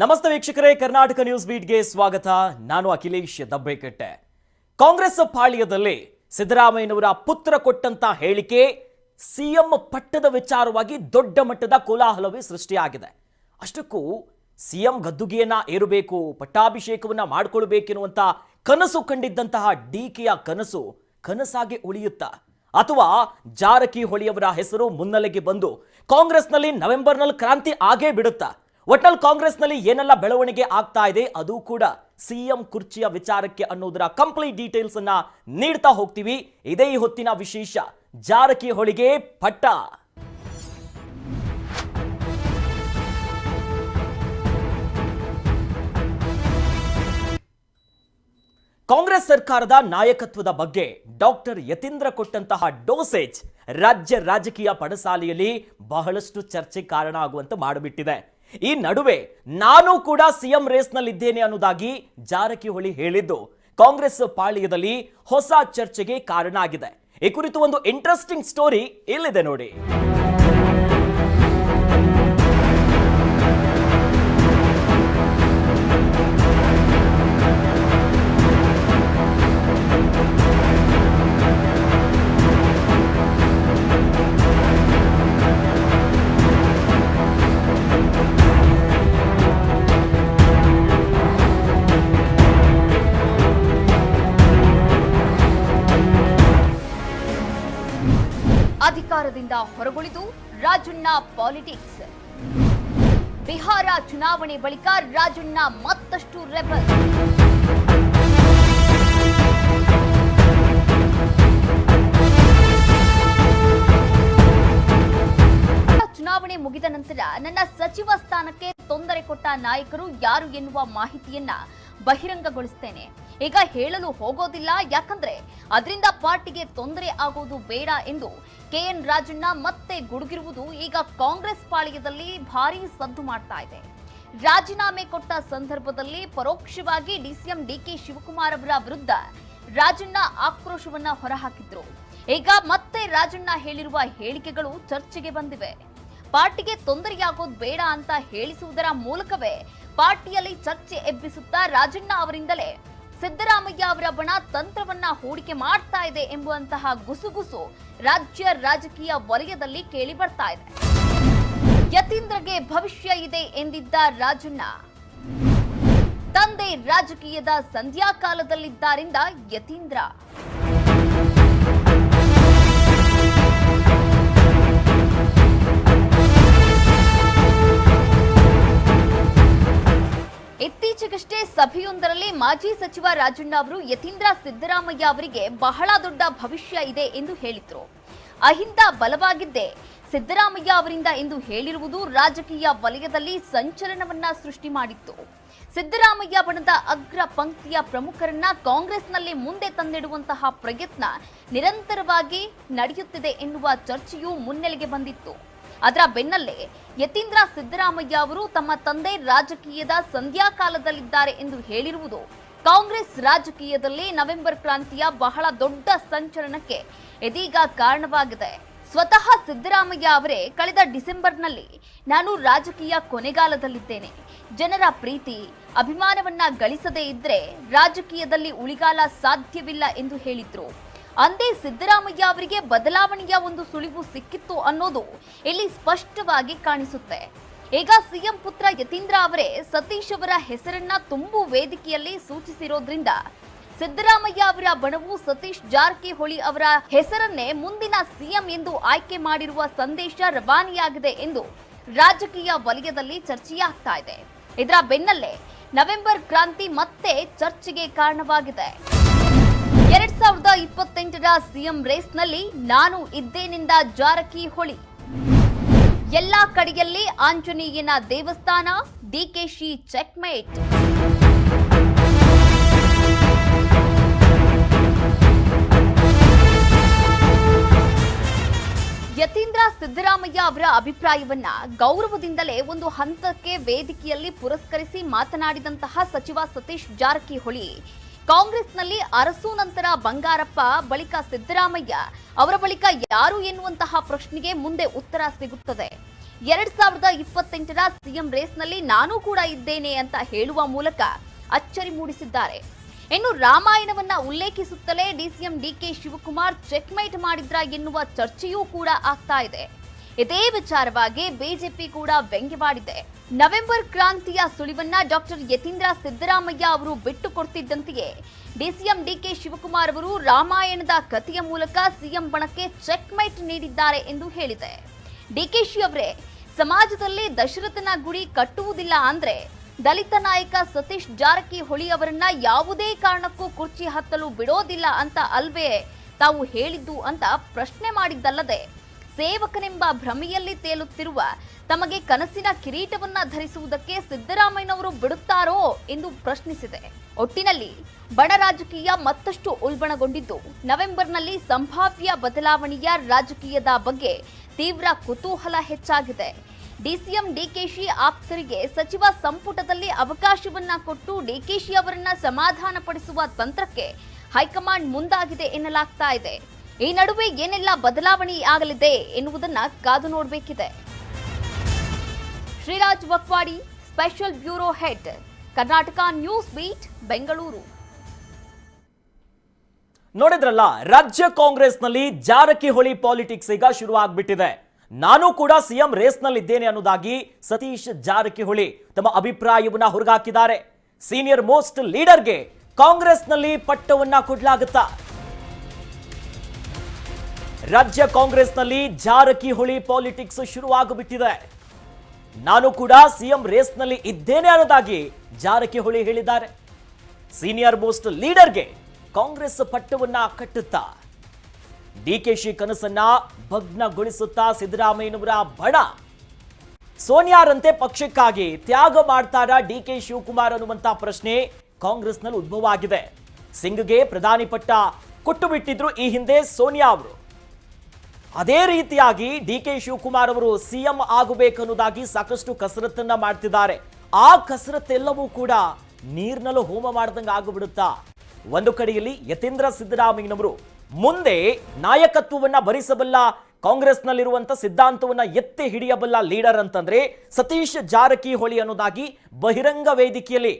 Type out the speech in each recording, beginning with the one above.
ನಮಸ್ತೆ ವೀಕ್ಷಕರೇ, ಕರ್ನಾಟಕ ನ್ಯೂಸ್ ಬೀಟ್ಗೆ ಸ್ವಾಗತ. ನಾನು ಅಖಿಲೇಶ್ ದಬ್ಬೆಕಟ್ಟೆ. ಕಾಂಗ್ರೆಸ್ ಪಾಳ್ಯದಲ್ಲಿ ಸಿದ್ದರಾಮಯ್ಯನವರ ಪುತ್ರ ಕೊಟ್ಟಂತ ಹೇಳಿಕೆ ಸಿಎಂ ಪಟ್ಟದ ವಿಚಾರವಾಗಿ ದೊಡ್ಡ ಮಟ್ಟದ ಕೋಲಾಹಲವೇ ಸೃಷ್ಟಿಯಾಗಿದೆ. ಅಷ್ಟಕ್ಕೂ ಸಿಎಂ ಗದ್ದುಗೆಯನ್ನ ಏರಬೇಕು, ಪಟ್ಟಾಭಿಷೇಕವನ್ನ ಮಾಡಿಕೊಳ್ಬೇಕೆನ್ನುವಂತ ಕನಸು ಕಂಡಿದ್ದಂತಹ ಡಿಕೆಯ ಕನಸು ಕನಸಾಗಿ ಉಳಿಯುತ್ತಾ? ಅಥವಾ ಜಾರಕಿಹೊಳಿಯವರ ಹೆಸರು ಮುನ್ನೆಲೆಗೆ ಬಂದು ಕಾಂಗ್ರೆಸ್ನಲ್ಲಿ ನವೆಂಬರ್ನಲ್ಲಿ ಕ್ರಾಂತಿ ಆಗೇ ಬಿಡುತ್ತಾ? ಒಟ್ನಲ್ಲಿ ಕಾಂಗ್ರೆಸ್ನಲ್ಲಿ ಏನೆಲ್ಲ ಬೆಳವಣಿಗೆ ಆಗ್ತಾ ಇದೆ, ಅದು ಕೂಡ ಸಿಎಂ ಕುರ್ಚಿಯ ವಿಚಾರಕ್ಕೆ ಅನ್ನೋದರ ಕಂಪ್ಲೀಟ್ ಡೀಟೇಲ್ಸ್ ಅನ್ನ ನೀಡ್ತಾ ಹೋಗ್ತೀವಿ. ಇದೇ ಈ ಹೊತ್ತಿನ ವಿಶೇಷ. ಜಾರಕಿಹೊಳಿಗೆ ಪಟ್ಟ. ಕಾಂಗ್ರೆಸ್ ಸರ್ಕಾರದ ನಾಯಕತ್ವದ ಬಗ್ಗೆ ಡಾಕ್ಟರ್ ಯತೀಂದ್ರ ಕೊಟ್ಟಂತಹ ಡೋಸೇಜ್ ರಾಜ್ಯ ರಾಜಕೀಯ ಪಡಸಾಲೆಯಲ್ಲಿ ಬಹಳಷ್ಟು ಚರ್ಚೆ ಕಾರಣ ಆಗುವಂತೆ ಮಾಡಿಬಿಟ್ಟಿದೆ. ಈ ನಡುವೆ ನಾನು ಕೂಡ ಸಿಎಂ ರೇಸ್ನಲ್ಲಿದ್ದೇನೆ ಅನ್ನೋದಾಗಿ ಜಾರಕಿಹೊಳಿ ಹೇಳಿದ್ದು. ಕಾಂಗ್ರೆಸ್ ಪಾಳ್ಯದಲ್ಲಿ ಹೊಸ ಚರ್ಚೆಗೆ ಕಾರಣ ಆಗಿದೆ. ಈ ಕುರಿತು ಒಂದು ಇಂಟ್ರೆಸ್ಟಿಂಗ್ ಸ್ಟೋರಿ ಇಲ್ಲಿದೆ ನೋಡಿ. ಅಧಿಕಾರದಿಂದ ಹೊರಗುಳಿದು ರಾಜಣ್ಣ ಪಾಲಿಟಿಕ್ಸ್. ಬಿಹಾರ ಚುನಾವಣೆ ಬಳಿಕ ರಾಜಣ್ಣ ಮತ್ತಷ್ಟು ರೆಬಲ್. ಚುನಾವಣೆ ಮುಗಿದ ನಂತರ ನನ್ನ ಸಚಿವ ಸ್ಥಾನಕ್ಕೆ ತೊಂದರೆ ಕೊಟ್ಟ ನಾಯಕರು ಯಾರು ಎನ್ನುವ ಮಾಹಿತಿಯನ್ನ ಬಹಿರಂಗಗೊಳಿಸ್ತೇನೆ. ಈಗ ಹೇಳಲು ಹೋಗೋದಿಲ್ಲ, ಯಾಕಂದ್ರೆ ಅದರಿಂದ ಪಾರ್ಟಿಗೆ ತೊಂದರೆ ಆಗೋದು ಬೇಡ ಎಂದು ಕೆಎನ್ ರಾಜಣ್ಣ ಮತ್ತೆ ಗುಡುಗಿರುವುದು ಈಗ ಕಾಂಗ್ರೆಸ್ ಪಾಳ್ಯದಲ್ಲಿ ಭಾರೀ ಸದ್ದು ಮಾಡ್ತಾ ಇದೆ. ರಾಜೀನಾಮೆ ಕೊಟ್ಟ ಸಂದರ್ಭದಲ್ಲಿ ಪರೋಕ್ಷವಾಗಿ ಡಿಸಿಎಂ ಡಿಕೆ ಶಿವಕುಮಾರ್ ಅವರ ವಿರುದ್ಧ ರಾಜಣ್ಣ ಆಕ್ರೋಶವನ್ನ ಹೊರಹಾಕಿದ್ರು. ಈಗ ಮತ್ತೆ ರಾಜಣ್ಣ ಹೇಳಿರುವ ಹೇಳಿಕೆಗಳು ಚರ್ಚೆಗೆ ಬಂದಿವೆ. ಪಾರ್ಟಿಗೆ ತೊಂದರೆಯಾಗೋದು ಬೇಡ ಅಂತ ಹೇಳಿಸುವುದರ ಮೂಲಕವೇ ಪಾರ್ಟಿಯಲ್ಲಿ ಚರ್ಚೆ ಎಬ್ಬಿಸುತ್ತಾ ರಾಜಣ್ಣ ಅವರಿಂದಲೇ ಸಿದ್ದರಾಮಯ್ಯ ಅವರ ಬಣ ತಂತ್ರವನ್ನ ಹೂಡಿಕೆ ಮಾಡ್ತಾ ಇದೆ ಎಂಬುವಂತಹ ಗುಸುಗುಸು ರಾಜ್ಯ ರಾಜಕೀಯ ವಲಯದಲ್ಲಿ ಕೇಳಿ ಬರ್ತಾ ಇದೆ. ಯತೀಂದ್ರಗೆ ಭವಿಷ್ಯ ಇದೆ ಎಂದಿದ್ದ ರಾಜಣ್ಣ. ತಂದೆ ರಾಜಕೀಯದ ಸಂಧ್ಯಾಕಾಲದಲ್ಲಿದ್ದಾರಿಂದ ಯತೀಂದ್ರ. ಇತ್ತೀಚೆಗಷ್ಟೇ ಸಭೆಯೊಂದರಲ್ಲಿ ಮಾಜಿ ಸಚಿವ ರಾಜಣ್ಣ ಅವರು ಯತೀಂದ್ರ ಸಿದ್ದರಾಮಯ್ಯ ಅವರಿಗೆ ಬಹಳ ದೊಡ್ಡ ಭವಿಷ್ಯ ಇದೆ ಎಂದು ಹೇಳಿದ್ರು. ಅಹಿಂದ ಬಲವಾಗಿದ್ದೇ ಸಿದ್ದರಾಮಯ್ಯ ಅವರಿಂದ ಎಂದು ಹೇಳಿರುವುದು ರಾಜಕೀಯ ವಲಯದಲ್ಲಿ ಸಂಚಲನವನ್ನ ಸೃಷ್ಟಿ ಮಾಡಿತ್ತು. ಸಿದ್ದರಾಮಯ್ಯ ಬಣದ ಅಗ್ರ ಪಂಕ್ತಿಯ ಪ್ರಮುಖರನ್ನ ಕಾಂಗ್ರೆಸ್ನಲ್ಲಿ ಮುಂದೆ ತಂದಿಡುವಂತಹ ಪ್ರಯತ್ನ ನಿರಂತರವಾಗಿ ನಡೆಯುತ್ತಿದೆ ಎನ್ನುವ ಚರ್ಚೆಯೂ ಮುನ್ನೆಲೆಗೆ ಬಂದಿತ್ತು. ಅದರ ಬೆನ್ನಲ್ಲೇ ಯತೀಂದ್ರ ಸಿದ್ದರಾಮಯ್ಯ ಅವರು ತಮ್ಮ ತಂದೆ ರಾಜಕೀಯದ ಸಂಧ್ಯಾಕಾಲದಲ್ಲಿದ್ದಾರೆ ಎಂದು ಹೇಳಿರುವುದು ಕಾಂಗ್ರೆಸ್ ರಾಜಕೀಯದಲ್ಲಿ ನವೆಂಬರ್ ಕ್ರಾಂತಿಯ ಬಹಳ ದೊಡ್ಡ ಸಂಚಲನಕ್ಕೆ ಇದೀಗ ಕಾರಣವಾಗಿದೆ. ಸ್ವತಃ ಸಿದ್ದರಾಮಯ್ಯ ಅವರೇ ಕಳೆದ ಡಿಸೆಂಬರ್ನಲ್ಲಿ ನಾನು ರಾಜಕೀಯ ಕೊನೆಗಾಲದಲ್ಲಿದ್ದೇನೆ. ಜನರ ಪ್ರೀತಿ, ಅಭಿಮಾನವನ್ನ ಗಳಿಸದೇ ಇದ್ರೆ ರಾಜಕೀಯದಲ್ಲಿ ಉಳಿಗಾಲ ಸಾಧ್ಯವಿಲ್ಲ ಎಂದು ಹೇಳಿದ್ರು. ಅಂದೇ ಸಿದ್ದರಾಮಯ್ಯ ಅವರಿಗೆ ಬದಲಾವಣೆಯ ಒಂದು ಸುಳಿವು ಸಿಕ್ಕಿತ್ತು ಅನ್ನೋದು ಇಲ್ಲಿ ಸ್ಪಷ್ಟವಾಗಿ ಕಾಣಿಸುತ್ತೆ. ಈಗ ಸಿಎಂ ಪುತ್ರ ಯತೀಂದ್ರ ಅವರೇ ಸತೀಶ್ ಅವರ ಹೆಸರನ್ನ ತುಂಬು ವೇದಿಕೆಯಲ್ಲಿ ಸೂಚಿಸಿರೋದ್ರಿಂದ ಸಿದ್ದರಾಮಯ್ಯ ಅವರ ಬಣವು ಸತೀಶ್ ಜಾರಕಿಹೊಳಿ ಅವರ ಹೆಸರನ್ನೇ ಮುಂದಿನ ಸಿಎಂ ಎಂದು ಆಯ್ಕೆ ಮಾಡಿರುವ ಸಂದೇಶ ರವಾನೆಯಾಗಿದೆ ಎಂದು ರಾಜಕೀಯ ವಲಯದಲ್ಲಿ ಚರ್ಚೆಯಾಗ್ತಾ ಇದೆ. ಇದರ ಬೆನ್ನಲ್ಲೇ ನವೆಂಬರ್ ಕ್ರಾಂತಿ ಮತ್ತೆ ಚರ್ಚೆಗೆ ಕಾರಣವಾಗಿದೆ. ಎರಡ್ ಸಾವಿರದ ಇಪ್ಪತ್ತೆಂಟರ ಸಿಎಂ ರೇಸ್ನಲ್ಲಿ ನಾನು ಇದ್ದೇನೆಂದ ಜಾರಕಿಹೊಳಿ. ಎಲ್ಲಾ ಕಡೆಯಲ್ಲಿ ಆಂಜನೇಯನ ದೇವಸ್ಥಾನ, ಡಿಕೆಶಿ ಚೆಕ್ಮೇಟ್. ಯತೀಂದ್ರ ಸಿದ್ದರಾಮಯ್ಯ ಅವರ ಅಭಿಪ್ರಾಯವನ್ನ ಗೌರವದಿಂದಲೇ ಒಂದು ಹಂತಕ್ಕೆ ವೇದಿಕೆಯಲ್ಲಿ ಪುರಸ್ಕರಿಸಿ ಮಾತನಾಡಿದಂತಹ ಸಚಿವ ಸತೀಶ್ ಜಾರಕಿಹೊಳಿ. ಕಾಂಗ್ರೆಸ್ನಲ್ಲಿ ಅರಸು ನಂತರ ಬಂಗಾರಪ್ಪ, ಬಳಿಕ ಸಿದ್ದರಾಮಯ್ಯ. ಅವರ ಬಳಿಕ ಯಾರು ಎನ್ನುವಂತಹ ಪ್ರಶ್ನೆಗೆ ಮುಂದೆ ಉತ್ತರ ಸಿಗುತ್ತದೆ. ಎರಡ್ ಸಾವಿರದ ಇಪ್ಪತ್ತೆಂಟರ ಸಿಎಂ ರೇಸ್ನಲ್ಲಿ ನಾನು ಕೂಡ ಇದ್ದೇನೆ ಅಂತ ಹೇಳುವ ಮೂಲಕ ಅಚ್ಚರಿ ಮೂಡಿಸಿದ್ದಾರೆ. ಇನ್ನು ರಾಮಾಯಣವನ್ನ ಉಲ್ಲೇಖಿಸುತ್ತಲೇ ಡಿಸಿಎಂ ಡಿಕೆ ಶಿವಕುಮಾರ್ ಚೆಕ್ಮೇಟ್ ಮಾಡಿದ್ರ ಎನ್ನುವ ಚರ್ಚೆಯೂ ಕೂಡ ಆಗ್ತಾ ಇದೆ. ಇದೇ ವಿಚಾರವಾಗಿ ಬಿಜೆಪಿ ಕೂಡ ವ್ಯಂಗ್ಯವಾಡಿದೆ ನವೆಂಬರ್ ಕ್ರಾಂತಿಯ ಸುಳಿವನ್ನ ಡಾಕ್ಟರ್ ಯತೀಂದ್ರ ಸಿದ್ದರಾಮಯ್ಯ ಅವರು ಬಿಟ್ಟು ಕೊಡ್ತಿದ್ದಂತೆಯೇ. ಡಿಸಿಎಂ ಡಿಕೆ ಶಿವಕುಮಾರ್ ಅವರು ರಾಮಾಯಣದ ಕಥೆಯ ಮೂಲಕ ಸಿಎಂ ಬಣಕ್ಕೆ ಚೆಕ್ಮೇಟ್ ನೀಡಿದ್ದಾರೆ ಎಂದು ಹೇಳಿದೆ. ಡಿಕೆಶಿ ಅವರೇ, ಸಮಾಜದಲ್ಲಿ ದಶರಥನ ಗುಡಿ ಕಟ್ಟುವುದಿಲ್ಲ ಅಂದ್ರೆ ದಲಿತ ನಾಯಕ ಸತೀಶ್ ಜಾರಕಿಹೊಳಿ ಅವರನ್ನ ಯಾವುದೇ ಕಾರಣಕ್ಕೂ ಕುರ್ಚಿ ಹತ್ತಲು ಬಿಡೋದಿಲ್ಲ ಅಂತ ಅಲ್ವೇ ತಾವು ಹೇಳಿದ್ದು ಅಂತ ಪ್ರಶ್ನೆ ಮಾಡಿದ್ದಲ್ಲದೆ ಸೇವಕನೆಂಬ ಭ್ರಮೆಯಲ್ಲಿ ತೇಲುತ್ತಿರುವ ತಮಗೆ ಕನಸಿನ ಕಿರೀಟವನ್ನ ಧರಿಸುವುದಕ್ಕೆ ಸಿದ್ದರಾಮಯ್ಯನವರು ಬಿಡುತ್ತಾರೋ ಎಂದು ಪ್ರಶ್ನಿಸಿದೆ. ಒಟ್ಟಿನಲ್ಲಿ ಬಡ ರಾಜಕೀಯ ಮತ್ತಷ್ಟು ಉಲ್ಬಣಗೊಂಡಿದ್ದು, ನವೆಂಬರ್ನಲ್ಲಿ ಸಂಭಾವ್ಯ ಬದಲಾವಣೆಯ ರಾಜಕೀಯದ ಬಗ್ಗೆ ತೀವ್ರ ಕುತೂಹಲ ಹೆಚ್ಚಾಗಿದೆ. ಡಿಸಿಎಂ ಡಿಕೆಶಿ ಆಪ್ತರಿಗೆ ಸಚಿವ ಸಂಪುಟದಲ್ಲಿ ಅವಕಾಶವನ್ನ ಕೊಟ್ಟು ಡಿಕೆಶಿ ಅವರನ್ನ ಸಮಾಧಾನಪಡಿಸುವ ತಂತ್ರಕ್ಕೆ ಹೈಕಮಾಂಡ್ ಮುಂದಾಗಿದೆ ಎನ್ನಲಾಗ್ತಾ ಇದೆ. ಈ ನಡುವೆ ಏನೆಲ್ಲ ಬದಲಾವಣೆ ಆಗಲಿದೆ ಎನ್ನುವುದನ್ನ ಕಾದು ನೋಡಬೇಕಿದೆ. Shriraj Vakwadi, special bureau head, Karnataka news beat, Bengaluru. ನೋಡಿದ್ರಲ್ಲ, ರಾಜ್ಯ ಕಾಂಗ್ರೆಸ್ನಲ್ಲಿ ಜಾರಕಿಹೊಳಿ ಪಾಲಿಟಿಕ್ಸ್ ಈಗ ಶುರು ಆಗ್ಬಿಟ್ಟಿದೆ ನಾನು ಕೂಡ ಸಿಎಂ ರೇಸ್ನಲ್ಲಿ ಇದ್ದೇನೆ ಅನ್ನೋದಾಗಿ ಸತೀಶ್ ಜಾರಕಿಹೊಳಿ ತಮ್ಮ ಅಭಿಪ್ರಾಯವನ್ನ ಹೊರಗಾಕಿದ್ದಾರೆ. ಸೀನಿಯರ್ ಮೋಸ್ಟ್ ಲೀಡರ್ಗೆ ಕಾಂಗ್ರೆಸ್ನಲ್ಲಿ ಪಟ್ಟವನ್ನ ಕೊಡ್ಲಾಗುತ್ತಾ? ರಾಜ್ಯ ಕಾಂಗ್ರೆಸ್ನಲ್ಲಿ ಜಾರಕಿಹೊಳಿ ಪಾಲಿಟಿಕ್ಸ್ ಶುರುವಾಗಿಬಿಟ್ಟಿದೆ. ನಾನು ಕೂಡ ಸಿಎಂ ರೇಸ್ನಲ್ಲಿ ಇದ್ದೇನೆ ಅನ್ನೋದಾಗಿ ಜಾರಕಿಹೊಳಿ ಹೇಳಿದ್ದಾರೆ. ಸೀನಿಯರ್ ಮೋಸ್ಟ್ ಲೀಡರ್ಗೆ ಕಾಂಗ್ರೆಸ್ ಪಟ್ಟವನ್ನ ಕಟ್ಟುತ್ತಾ, ಡಿಕೆಶಿ ಕನಸನ್ನ ಭಗ್ನಗೊಳಿಸುತ್ತಾ ಸಿದ್ದರಾಮಯ್ಯನವರ ಬಣ. ಸೋನಿಯಾರಂತೆ ಪಕ್ಷಕ್ಕಾಗಿ ತ್ಯಾಗ ಮಾಡ್ತಾರಾ ಡಿಕೆ ಶಿವಕುಮಾರ್ ಅನ್ನುವಂತ ಪ್ರಶ್ನೆ ಕಾಂಗ್ರೆಸ್ನಲ್ಲಿ ಉದ್ಭವ ಆಗಿದೆ ಸಿಂಗ್ಗೆ ಪ್ರಧಾನಿ ಪಟ್ಟ ಕೊಟ್ಟು ಬಿಟ್ಟಿದ್ರು ಈ ಹಿಂದೆ ಸೋನಿಯಾ ಅವರು. ಅದೇ ರೀತಿಯಾಗಿ ಡಿ ಕೆ ಶಿವಕುಮಾರ್ ಅವರು ಸಿಎಂ ಆಗಬೇಕನ್ನುವುದಾಗಿ ಸಾಕಷ್ಟು ಕಸರತ್ತನ್ನ ಮಾಡ್ತಿದ್ದಾರೆ. ಆ ಕಸರತ್ತೆಲ್ಲವೂ ಕೂಡ ನೀರ್ನಲ್ಲೂ ಹೋಮ ಮಾಡ್ದಂಗೆ ಆಗಿಬಿಡುತ್ತಾ? ಒಂದು ಕಡೆಯಲ್ಲಿ ಯತೀಂದ್ರ ಸಿದ್ದರಾಮಯ್ಯನವರು ಮುಂದೆ ನಾಯಕತ್ವವನ್ನ ಭರಿಸಬಲ್ಲ ಕಾಂಗ್ರೆಸ್ನಲ್ಲಿರುವಂತ ಸಿದ್ಧಾಂತವನ್ನ ಎತ್ತಿ ಹಿಡಿಯಬಲ್ಲ ಲೀಡರ್ ಅಂತಂದ್ರೆ ಸತೀಶ್ ಜಾರಕಿಹೊಳಿ ಅನ್ನೋದಾಗಿ ಬಹಿರಂಗ ವೇದಿಕೆಯಲ್ಲಿ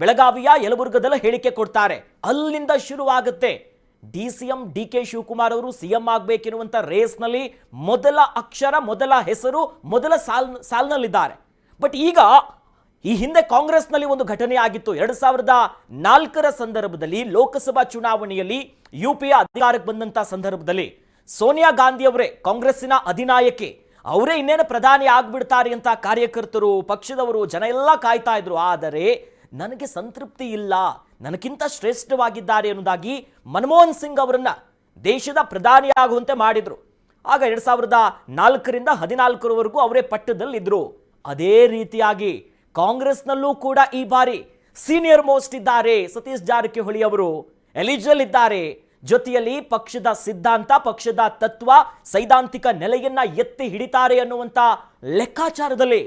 ಬೆಳಗಾವಿಯ ಯಲಬುರ್ಗದಲ್ಲ ಹೇಳಿಕೆ ಕೊಡ್ತಾರೆ. ಅಲ್ಲಿಂದ ಶುರುವಾಗುತ್ತೆ. D C M D K Shivakumar ಅವರು ಸಿಎಂ ಆಗಬೇಕೆನ್ನುವಂತ ರೇಸ್ನಲ್ಲಿ ಮೊದಲ ಅಕ್ಷರ, ಮೊದಲ ಹೆಸರು, ಮೊದಲ ಸಾಲ್, ಸಾಲ್ನಲ್ಲಿದ್ದಾರೆ. ಬಟ್ ಈಗ ಈ ಹಿಂದೆ ಕಾಂಗ್ರೆಸ್ನಲ್ಲಿ ಒಂದು ಘಟನೆ ಆಗಿತ್ತು. ಎರಡ್ ಸಾವಿರದ ನಾಲ್ಕರ ಸಂದರ್ಭದಲ್ಲಿ ಲೋಕಸಭಾ ಚುನಾವಣೆಯಲ್ಲಿ ಯು ಪಿ ಅಧಿಕಾರಕ್ಕೆ ಬಂದಂತ ಸಂದರ್ಭದಲ್ಲಿ ಸೋನಿಯಾ ಗಾಂಧಿ ಅವರೇ ಕಾಂಗ್ರೆಸ್ಸಿನ ಅಧಿನಾಯಕಿ. ಅವರೇ ಇನ್ನೇನು ಪ್ರಧಾನಿ ಆಗ್ಬಿಡ್ತಾರೆ ಅಂತ ಕಾರ್ಯಕರ್ತರು, ಪಕ್ಷದವರು, ಜನ ಎಲ್ಲ ಕಾಯ್ತಾ ಇದ್ರು. ಆದರೆ ನನಗೆ ಸಂತೃಪ್ತಿ ಇಲ್ಲ. ನನಗಿಂತ ಶ್ರೇಷ್ಠವಾಗಿದ್ದಾರೆ ಎನ್ನುವುದಾಗಿ ಮನಮೋಹನ್ ಸಿಂಗ್ ಅವರನ್ನು ದೇಶದ ಪ್ರಧಾನಿಯಾಗುವಂತೆ ಮಾಡಿದರು. ಆಗ ಎರಡು ಸಾವಿರದ ನಾಲ್ಕರಿಂದ ಹದಿನಾಲ್ಕರವರೆಗೂ ಅವರೇ ಪಟ್ಟದಲ್ಲಿದ್ದರು ಅದೇ ರೀತಿಯಾಗಿ ಕಾಂಗ್ರೆಸ್ನಲ್ಲೂ ಕೂಡ ಈ ಬಾರಿ ಸೀನಿಯರ್ ಮೋಸ್ಟ್ ಇದ್ದಾರೆ ಸತೀಶ್ ಜಾರಕಿಹೊಳಿ ಅವರು. ಎಲಿಜಿಬಲ್ ಇದ್ದಾರೆ ಜೊತೆಯಲ್ಲಿ ಪಕ್ಷದ ಸಿದ್ಧಾಂತ, ಪಕ್ಷದ ತತ್ವ, ಸೈದ್ಧಾಂತಿಕ ನೆಲೆಯನ್ನ ಎತ್ತಿ ಹಿಡಿತಾರೆ ಅನ್ನುವಂತ ಲೆಕ್ಕಾಚಾರದಲ್ಲಿ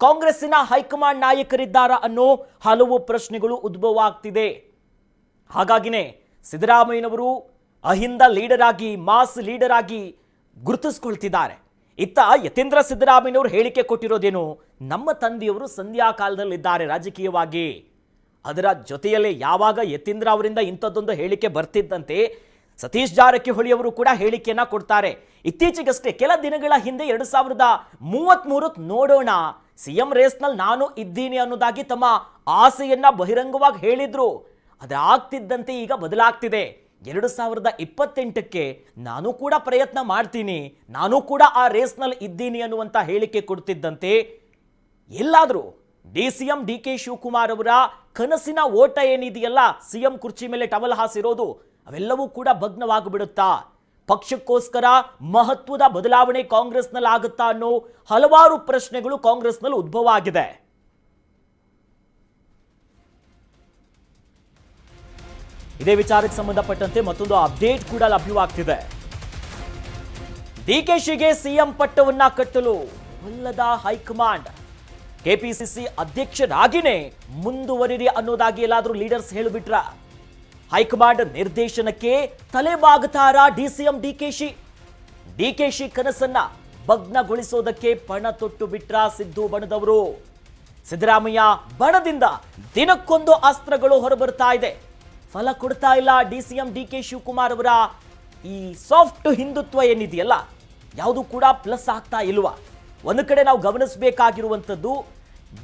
ಕಾಂಗ್ರೆಸ್ಸಿನ ಹೈಕಮಾಂಡ್ ನಾಯಕರಿದ್ದಾರಾ ಅನ್ನೋ ಹಲವು ಪ್ರಶ್ನೆಗಳು ಉದ್ಭವ ಆಗ್ತಿದೆ ಹಾಗಾಗಿನೇ ಸಿದ್ದರಾಮಯ್ಯನವರು ಅಹಿಂದ ಲೀಡರ್ ಆಗಿ ಮಾಸ್ ಲೀಡರ್ ಆಗಿ ಗುರುತಿಸ್ಕೊಳ್ತಿದ್ದಾರೆ. ಇತ್ತ ಯತೀಂದ್ರ ಸಿದ್ದರಾಮಯ್ಯನವರು ಹೇಳಿಕೆ ಕೊಟ್ಟಿರೋದೇನು, ನಮ್ಮ ತಂದೆಯವರು ಸಂಧ್ಯಾ ಕಾಲದಲ್ಲಿದ್ದಾರೆ ರಾಜಕೀಯವಾಗಿ. ಅದರ ಜೊತೆಯಲ್ಲೇ ಯಾವಾಗ ಯತೀಂದ್ರ ಅವರಿಂದ ಇಂಥದ್ದೊಂದು ಹೇಳಿಕೆ ಬರ್ತಿದ್ದಂತೆ ಸತೀಶ್ ಜಾರಕಿಹೊಳಿ ಅವರು ಕೂಡ ಹೇಳಿಕೆಯನ್ನ ಕೊಡ್ತಾರೆ. ಇತ್ತೀಚೆಗಷ್ಟೇ ಕೆಲ ದಿನಗಳ ಹಿಂದೆ ಎರಡು ಸಾವಿರದ ಮೂವತ್ತ್ ನೋಡೋಣ. ಸಿಎಂ ರೇಸ್ನಲ್ಲಿ ನಾನು ಇದ್ದೀನಿ ಅನ್ನೋದಾಗಿ ತಮ್ಮ ಆಸೆಯನ್ನ ಬಹಿರಂಗವಾಗಿ ಹೇಳಿದ್ರು. ಅದಾಗ್ತಿದ್ದಂತೆ ಈಗ ಬದಲಾಗ್ತಿದೆ. ಎರಡು ಸಾವಿರದ ಇಪ್ಪತ್ತೆಂಟಕ್ಕೆ ನಾನು ಕೂಡ ಪ್ರಯತ್ನ ಮಾಡ್ತೀನಿ. ನಾನು ಕೂಡ ಆ ರೇಸ್ನಲ್ಲಿ ಇದ್ದೀನಿ ಅನ್ನುವಂಥ ಹೇಳಿಕೆ ಕೊಡ್ತಿದ್ದಂತೆ. ಎಲ್ಲಾದರೂ D C M D K Shivakumar ಅವರ ಕನಸಿನ ಓಟ ಏನಿದೆಯಲ್ಲ ಸಿಎಂ ಕುರ್ಚಿ ಮೇಲೆ ಟವಲ್ ಹಾಸಿರೋದು ಅವೆಲ್ಲವೂ ಕೂಡ ಭಗ್ನವಾಗಿಬಿಡುತ್ತಾ? ಪಕ್ಷಕ್ಕೋಸ್ಕರ ಮಹತ್ವದ ಬದಲಾವಣೆ ಕಾಂಗ್ರೆಸ್ನಲ್ಲಿ ಆಗುತ್ತಾ ಅನ್ನೋ ಹಲವಾರು ಪ್ರಶ್ನೆಗಳು ಕಾಂಗ್ರೆಸ್ನಲ್ಲಿ ಉದ್ಭವ ಆಗಿದೆ ಇದೇ ವಿಚಾರಕ್ಕೆ ಸಂಬಂಧಪಟ್ಟಂತೆ ಮತ್ತೊಂದು ಅಪ್ಡೇಟ್ ಕೂಡ ಲಭ್ಯವಾಗ್ತಿದೆ. ಡಿಕೆಶಿಗೆ ಸಿಎಂ ಪಟ್ಟವನ್ನ ಕಟ್ಟಲು ಒಲ್ಲದ ಹೈಕಮಾಂಡ್. ಕೆಪಿಸಿಸಿ ಅಧ್ಯಕ್ಷರಾಗಿನೇ ಮುಂದುವರಿರಿ ಅನ್ನೋದಾಗಿ ಎಲ್ಲಾದರೂ ಲೀಡರ್ಸ್ ಹೇಳಿಬಿಟ್ರ? ಹೈಕಮಾಂಡ್ ನಿರ್ದೇಶನಕ್ಕೆ ತಲೆಬಾಗುತ್ತಾರಾ ಡಿಸಿಎಂ ಡಿಕೆಶಿ? ಡಿಕೆಶಿ ಕನಸನ್ನ ಭಗ್ನಗೊಳಿಸೋದಕ್ಕೆ ಪಣ ತೊಟ್ಟು ಬಿಟ್ರ ಸಿದ್ದು ಬಣದವರು? ಸಿದ್ದರಾಮಯ್ಯ ಬಣದಿಂದ ದಿನಕ್ಕೊಂದು ಅಸ್ತ್ರಗಳು ಹೊರಬರ್ತಾ ಇದೆ. ಫಲ ಕೊಡ್ತಾ ಇಲ್ಲ ಡಿಸಿಎಂ ಡಿ ಕೆ ಶಿವಕುಮಾರ್ ಅವರ. ಈ ಸಾಫ್ಟ್ ಹಿಂದುತ್ವ ಏನಿದೆಯಲ್ಲ, ಯಾವುದು ಕೂಡ ಪ್ಲಸ್ ಆಗ್ತಾ ಇಲ್ವಾ? ಒಂದು ಕಡೆ ನಾವು ಗಮನಿಸಬೇಕಾಗಿರುವಂಥದ್ದು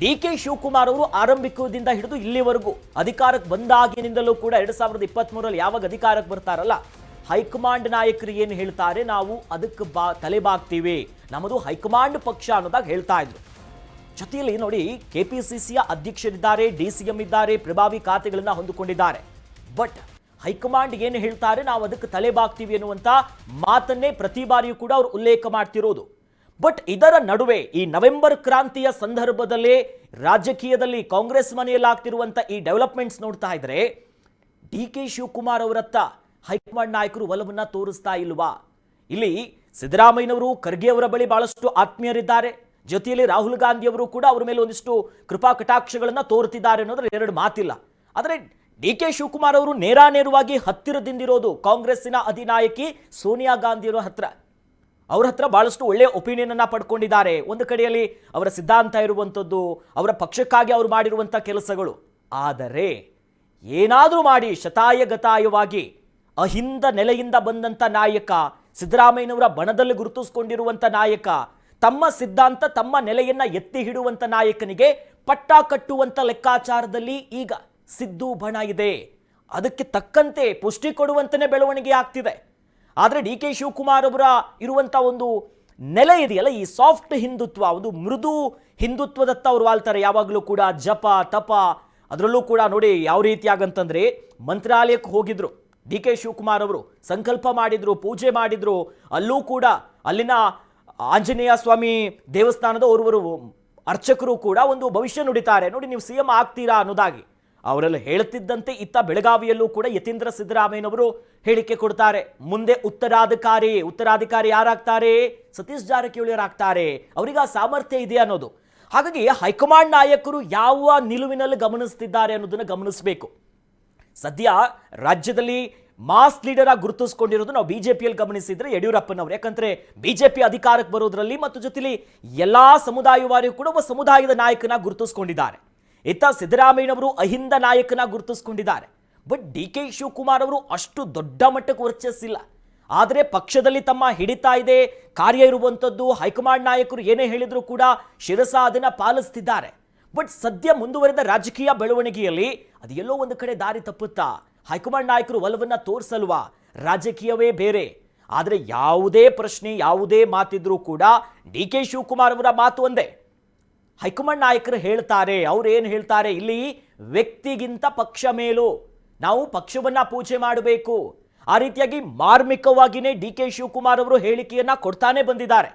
ಡಿ ಕೆ ಶಿವಕುಮಾರ್ ಅವರು ಆರಂಭಿಕದಿಂದ ಹಿಡಿದು ಇಲ್ಲಿವರೆಗೂ ಅಧಿಕಾರಕ್ಕೆ ಬಂದಾಗಿನಿಂದಲೂ ಕೂಡ ಎರಡ್ ಸಾವಿರದ ಇಪ್ಪತ್ತ್ ಯಾವಾಗ ಅಧಿಕಾರಕ್ಕೆ ಬರ್ತಾರಲ್ಲ, ಹೈಕಮಾಂಡ್ ನಾಯಕರು ಏನು ಹೇಳ್ತಾರೆ, ನಾವು ಅದಕ್ಕೆ ಬಾ ತಲೆ ಬಾಗ್ತೀವಿ ನಮ್ಮದು ಹೈಕಮಾಂಡ್ ಪಕ್ಷ ಅನ್ನೋದಾಗ ಹೇಳ್ತಾ ಇದ್ರು. ಜೊತೆಯಲ್ಲಿ ನೋಡಿ ಕೆ ಪಿ ಸಿ ಸಿಯ ಅಧ್ಯಕ್ಷರಿದ್ದಾರೆ, ಡಿ ಸಿ ಎಂ ಇದ್ದಾರೆ, ಪ್ರಭಾವಿ ಖಾತೆಗಳನ್ನು ಹೊಂದಿಕೊಂಡಿದ್ದಾರೆ. ಬಟ್ ಹೈಕಮಾಂಡ್ ಏನು ಹೇಳ್ತಾರೆ, ನಾವು ಅದಕ್ಕೆ ತಲೆ ಬಾಗ್ತೀವಿ ಅನ್ನುವಂತ ಮಾತನ್ನೇ ಪ್ರತಿ ಬಾರಿಯೂ ಕೂಡ ಅವರು ಉಲ್ಲೇಖ ಮಾಡ್ತಿರೋದು. ಬಟ್ ಇದರ ನಡುವೆ ಈ ನವೆಂಬರ್ ಕ್ರಾಂತಿಯ ಸಂದರ್ಭದಲ್ಲೇ ರಾಜಕೀಯದಲ್ಲಿ ಕಾಂಗ್ರೆಸ್ ಮನೆಯಲ್ಲಿ ಆಗ್ತಿರುವಂಥ ಈ ಡೆವಲಪ್ಮೆಂಟ್ಸ್ ನೋಡ್ತಾ ಇದ್ರೆ, ಡಿ ಕೆ ಶಿವಕುಮಾರ್ ಅವರತ್ತ ಹೈಕಮಾಂಡ್ ನಾಯಕರು ಒಲವನ್ನು ತೋರಿಸ್ತಾ ಇಲ್ವಾ? ಇಲ್ಲಿ ಸಿದ್ದರಾಮಯ್ಯನವರು, ಖರ್ಗೆ ಅವರ ಬಳಿ ಬಹಳಷ್ಟು ಆತ್ಮೀಯರಿದ್ದಾರೆ. ಜೊತೆಯಲ್ಲಿ ರಾಹುಲ್ ಗಾಂಧಿ ಅವರು ಕೂಡ ಅವರ ಮೇಲೆ ಒಂದಿಷ್ಟು ಕೃಪಾ ಕಟಾಕ್ಷಗಳನ್ನ ತೋರ್ತಿದ್ದಾರೆ ಅನ್ನೋದ್ರ ಎರಡು ಮಾತಿಲ್ಲ. ಆದರೆ ಡಿ ಕೆ ಶಿವಕುಮಾರ್ ಅವರು ನೇರಾನೇರವಾಗಿ ಹತ್ತಿರದಿಂದಿರೋದು ಕಾಂಗ್ರೆಸ್ಸಿನ ಅಧಿನಾಯಕಿ ಸೋನಿಯಾ ಗಾಂಧಿಯವರ ಹತ್ರ. ಅವ್ರ ಹತ್ರ ಬಹಳಷ್ಟು ಒಳ್ಳೆಯ ಒಪಿನಿಯನ್ ಅನ್ನ ಪಡ್ಕೊಂಡಿದ್ದಾರೆ. ಒಂದು ಕಡೆಯಲ್ಲಿ ಅವರ ಸಿದ್ಧಾಂತ ಇರುವಂಥದ್ದು ಅವರ ಪಕ್ಷಕ್ಕಾಗಿ ಅವರು ಮಾಡಿರುವಂಥ ಕೆಲಸಗಳು. ಆದರೆ ಏನಾದರೂ ಮಾಡಿ ಶತಾಯಗತಾಯವಾಗಿ ಅಹಿಂದ ನೆಲೆಯಿಂದ ಬಂದಂಥ ನಾಯಕ, ಸಿದ್ದರಾಮಯ್ಯನವರ ಬಣದಲ್ಲಿ ಗುರುತಿಸಿಕೊಂಡಿರುವಂಥ ನಾಯಕ, ತಮ್ಮ ಸಿದ್ಧಾಂತ, ತಮ್ಮ ನೆಲೆಯನ್ನು ಎತ್ತಿ ಹಿಡುವಂಥ ನಾಯಕನಿಗೆ ಪಟ್ಟ ಕಟ್ಟುವಂಥ ಲೆಕ್ಕಾಚಾರದಲ್ಲಿ ಈಗ ಸಿದ್ದು ಬಣ ಇದೆ. ಅದಕ್ಕೆ ತಕ್ಕಂತೆ ಪುಷ್ಟಿ ಕೊಡುವಂತನೇ ಬೆಳವಣಿಗೆ ಆಗ್ತಿದೆ. ಆದರೆ ಡಿ ಕೆ ಶಿವಕುಮಾರ್ ಅವರ ಇರುವಂಥ ಒಂದು ನೆಲೆ ಇದೆಯಲ್ಲ, ಈ ಸಾಫ್ಟ್ ಹಿಂದುತ್ವ, ಒಂದು ಮೃದು ಹಿಂದುತ್ವದತ್ತ ಅವರು ವಾಲ್ತಾರೆ. ಯಾವಾಗಲೂ ಕೂಡ ಜಪ, ತಪ, ಅದರಲ್ಲೂ ಕೂಡ ನೋಡಿ ಯಾವ ರೀತಿಯಾಗಂತಂದರೆ ಮಂತ್ರಾಲಯಕ್ಕೆ ಹೋಗಿದ್ರು. ಡಿ ಕೆ ಶಿವಕುಮಾರ್ ಅವರು ಸಂಕಲ್ಪ ಮಾಡಿದರು, ಪೂಜೆ ಮಾಡಿದರು. ಅಲ್ಲೂ ಕೂಡ ಅಲ್ಲಿನ ಆಂಜನೇಯ ಸ್ವಾಮಿ ದೇವಸ್ಥಾನದ ಓರ್ವರು ಅರ್ಚಕರು ಕೂಡ ಒಂದು ಭವಿಷ್ಯ ನುಡಿತಾರೆ. ನೋಡಿ, ನೀವು ಸಿ ಎಂ ಆಗ್ತೀರಾ ಅನ್ನೋದಾಗಿ. ಅವರೆಲ್ಲ ಹೇಳುತ್ತಿದ್ದಂತೆ ಇತ್ತ ಬೆಳಗಾವಿಯಲ್ಲೂ ಕೂಡ ಯತೀಂದ್ರ ಸಿದ್ದರಾಮಯ್ಯನವರು ಹೇಳಿಕೆ ಕೊಡ್ತಾರೆ. ಮುಂದೆ ಉತ್ತರಾಧಿಕಾರಿ ಉತ್ತರಾಧಿಕಾರಿ ಯಾರಾಗ್ತಾರೆ? ಸತೀಶ್ ಜಾರಕಿಹೊಳಿ ಆಗ್ತಾರೆ. ಅವರಿಗೆ ಆ ಸಾಮರ್ಥ್ಯ ಇದೆ ಅನ್ನೋದು. ಹಾಗಾಗಿ ಹೈಕಮಾಂಡ್ ನಾಯಕರು ಯಾವ ನಿಲುವಿನಲ್ಲಿ ಗಮನಿಸ್ತಿದ್ದಾರೆ ಅನ್ನೋದನ್ನು ಗಮನಿಸಬೇಕು. ಸದ್ಯ ರಾಜ್ಯದಲ್ಲಿ ಮಾಸ್ ಲೀಡರ್ ಆಗಿ ಗುರುತಿಸ್ಕೊಂಡಿರೋದು ನಾವು ಬಿಜೆಪಿಯಲ್ಲಿ ಗಮನಿಸಿದ್ರೆ ಯಡಿಯೂರಪ್ಪನವರು. ಯಾಕಂದ್ರೆ ಬಿಜೆಪಿ ಅಧಿಕಾರಕ್ಕೆ ಬರೋದ್ರಲ್ಲಿ ಮತ್ತು ಜೊತೆಲಿ ಎಲ್ಲಾ ಸಮುದಾಯವಾರಿಯೂ ಕೂಡ ಒಬ್ಬ ಸಮುದಾಯದ ನಾಯಕನ ಗುರುತಿಸ್ಕೊಂಡಿದ್ದಾರೆ. ಇತ್ತ ಸಿದ್ದರಾಮಯ್ಯನವರು ಅಹಿಂದ ನಾಯಕನ ಗುರುತಿಸ್ಕೊಂಡಿದ್ದಾರೆ. ಬಟ್ ಡಿ ಕೆ ಶಿವಕುಮಾರ್ ಅವರು ಅಷ್ಟು ದೊಡ್ಡ ಮಟ್ಟಕ್ಕೆ ವರ್ಚಸ್ಸಿಲ್ಲ. ಆದರೆ ಪಕ್ಷದಲ್ಲಿ ತಮ್ಮ ಹಿಡಿತಾ ಇದೆ, ಕಾರ್ಯ ಇರುವಂಥದ್ದು ಹೈಕಮಾಂಡ್ ನಾಯಕರು ಏನೇ ಹೇಳಿದ್ರು ಕೂಡ ಶಿರಸ ಅದನ್ನು ಪಾಲಿಸ್ತಿದ್ದಾರೆ. ಬಟ್ ಸದ್ಯ ಮುಂದುವರೆದ ರಾಜಕೀಯ ಬೆಳವಣಿಗೆಯಲ್ಲಿ ಅದು ಎಲ್ಲೋ ಒಂದು ಕಡೆ ದಾರಿ ತಪ್ಪುತ್ತಾ, ಹೈಕಮಾಂಡ್ ನಾಯಕರು ಒಲವನ್ನು ತೋರಿಸಲ್ವಾ? ರಾಜಕೀಯವೇ ಬೇರೆ. ಆದರೆ ಯಾವುದೇ ಪ್ರಶ್ನೆ, ಯಾವುದೇ ಮಾತಿದ್ರೂ ಕೂಡ ಡಿ ಕೆ ಶಿವಕುಮಾರ್ ಅವರ ಮಾತು ಒಂದೇ. ಹೈಕಮಾಂಡ್ ನಾಯಕರು ಹೇಳ್ತಾರೆ, ಅವ್ರು ಏನು ಹೇಳ್ತಾರೆ? ಇಲ್ಲಿ ವ್ಯಕ್ತಿಗಿಂತ ಪಕ್ಷ ಮೇಲು. ನಾವು ಪಕ್ಷವನ್ನ ಪೂಜೆ ಮಾಡಬೇಕು. ಆ ರೀತಿಯಾಗಿ ಮಾರ್ಮಿಕವಾಗಿಯೇ ಡಿ ಕೆ ಶಿವಕುಮಾರ್ ಅವರು ಹೇಳಿಕೆಯನ್ನು ಕೊಡ್ತಾನೆ ಬಂದಿದ್ದಾರೆ.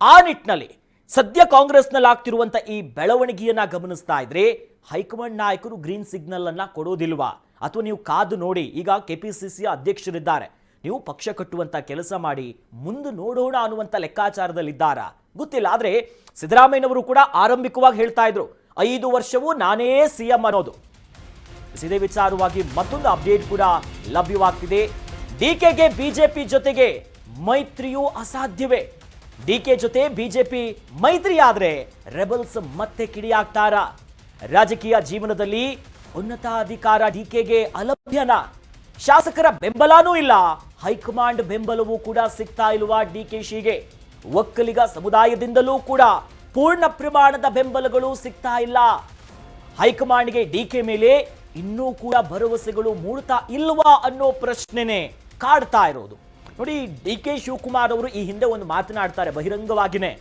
ಆ ನಿಟ್ಟಿನಲ್ಲಿ ಸದ್ಯ ಕಾಂಗ್ರೆಸ್ನಲ್ಲಿ ಆಗ್ತಿರುವಂತ ಈ ಬೆಳವಣಿಗೆಯನ್ನ ಗಮನಿಸ್ತಾ ಇದ್ರೆ ಹೈಕಮಾಂಡ್ ನಾಯಕರು ಗ್ರೀನ್ ಸಿಗ್ನಲ್ ಅನ್ನ ಕೊಡೋದಿಲ್ವಾ? ಅಥವಾ ನೀವು ಕಾದು ನೋಡಿ, ಈಗ ಕೆ ಪಿ ಸಿ ಸಿಯ ಅಧ್ಯಕ್ಷರಿದ್ದಾರೆ. ನೀವು ಪಕ್ಷ ಕಟ್ಟುವಂತ ಕೆಲಸ ಮಾಡಿ, ಮುಂದೆ ನೋಡೋಣ ಅನ್ನುವಂಥ ಲೆಕ್ಕಾಚಾರದಲ್ಲಿದ್ದಾರಾ? ಗೊತ್ತಿಲ್ಲ, ಆದರೆ ಸಿದ್ದರಾಮಯ್ಯನವರು ಕೂಡ ಆರಂಭಿಕವಾಗಿ ಹೇಳ್ತಾ ಇದ್ರು, ಐದು ವರ್ಷವೂ ನಾನೇ ಸಿ ಎಂ ಅನ್ನೋದು. ಇದೇ ವಿಚಾರವಾಗಿ ಮತ್ತೊಂದು ಅಪ್ಡೇಟ್ ಕೂಡ ಲಭ್ಯವಾಗ್ತಿದೆ. ಡಿಕೆಗೆ ಬಿಜೆಪಿ ಜೊತೆಗೆ ಮೈತ್ರಿಯೂ ಅಸಾಧ್ಯವೇ? ಡಿಕೆ ಜೊತೆ ಬಿಜೆಪಿ ಮೈತ್ರಿ ಆದರೆ ರೆಬಲ್ಸ್ ಮತ್ತೆ ಕಿಡಿಯಾಗ್ತಾರ ರಾಜಕೀಯ ಜೀವನದಲ್ಲಿ ಉನ್ನತಾಧಿಕಾರ ಡಿಕೆಗೆ ಅಲಭ್ಯನ? ಶಾಸಕರ ಬೆಂಬಲನೂ ಇಲ್ಲ, ಹೈಕಮಾಂಡ್ ಬೆಂಬಲವೂ ಕೂಡ ಸಿಗ್ತಾ ಇಲ್ವಾ ಡಿಕೆಶಿಗೆ ಒಕ್ಕಲಿಗ ಸಮುದಾಯದಿಂದಲೂ ಕೂಡ ಪೂರ್ಣ ಪ್ರಮಾಣದ ಬೆಂಬಲಗಳು ಸಿಗ್ತಾ ಇಲ್ಲ. ಹೈಕಮಾಂಡ್ಗೆ ಡಿಕೆ ಮೇಲೆ ಇನ್ನೂ ಕೂಡ ಭರವಸೆಗಳು ಮೂಡ್ತಾ ಇಲ್ವಾ ಅನ್ನೋ ಪ್ರಶ್ನೆನೆ ಕಾಡ್ತಾ ಇರೋದು. ನೋಡಿ ಡಿ ಕೆ ಶಿವಕುಮಾರ್ ಅವರು ಈ ಹಿಂದೆ ಒಂದು ಮಾತನಾಡ್ತಾರೆ ಬಹಿರಂಗವಾಗಿನೇ.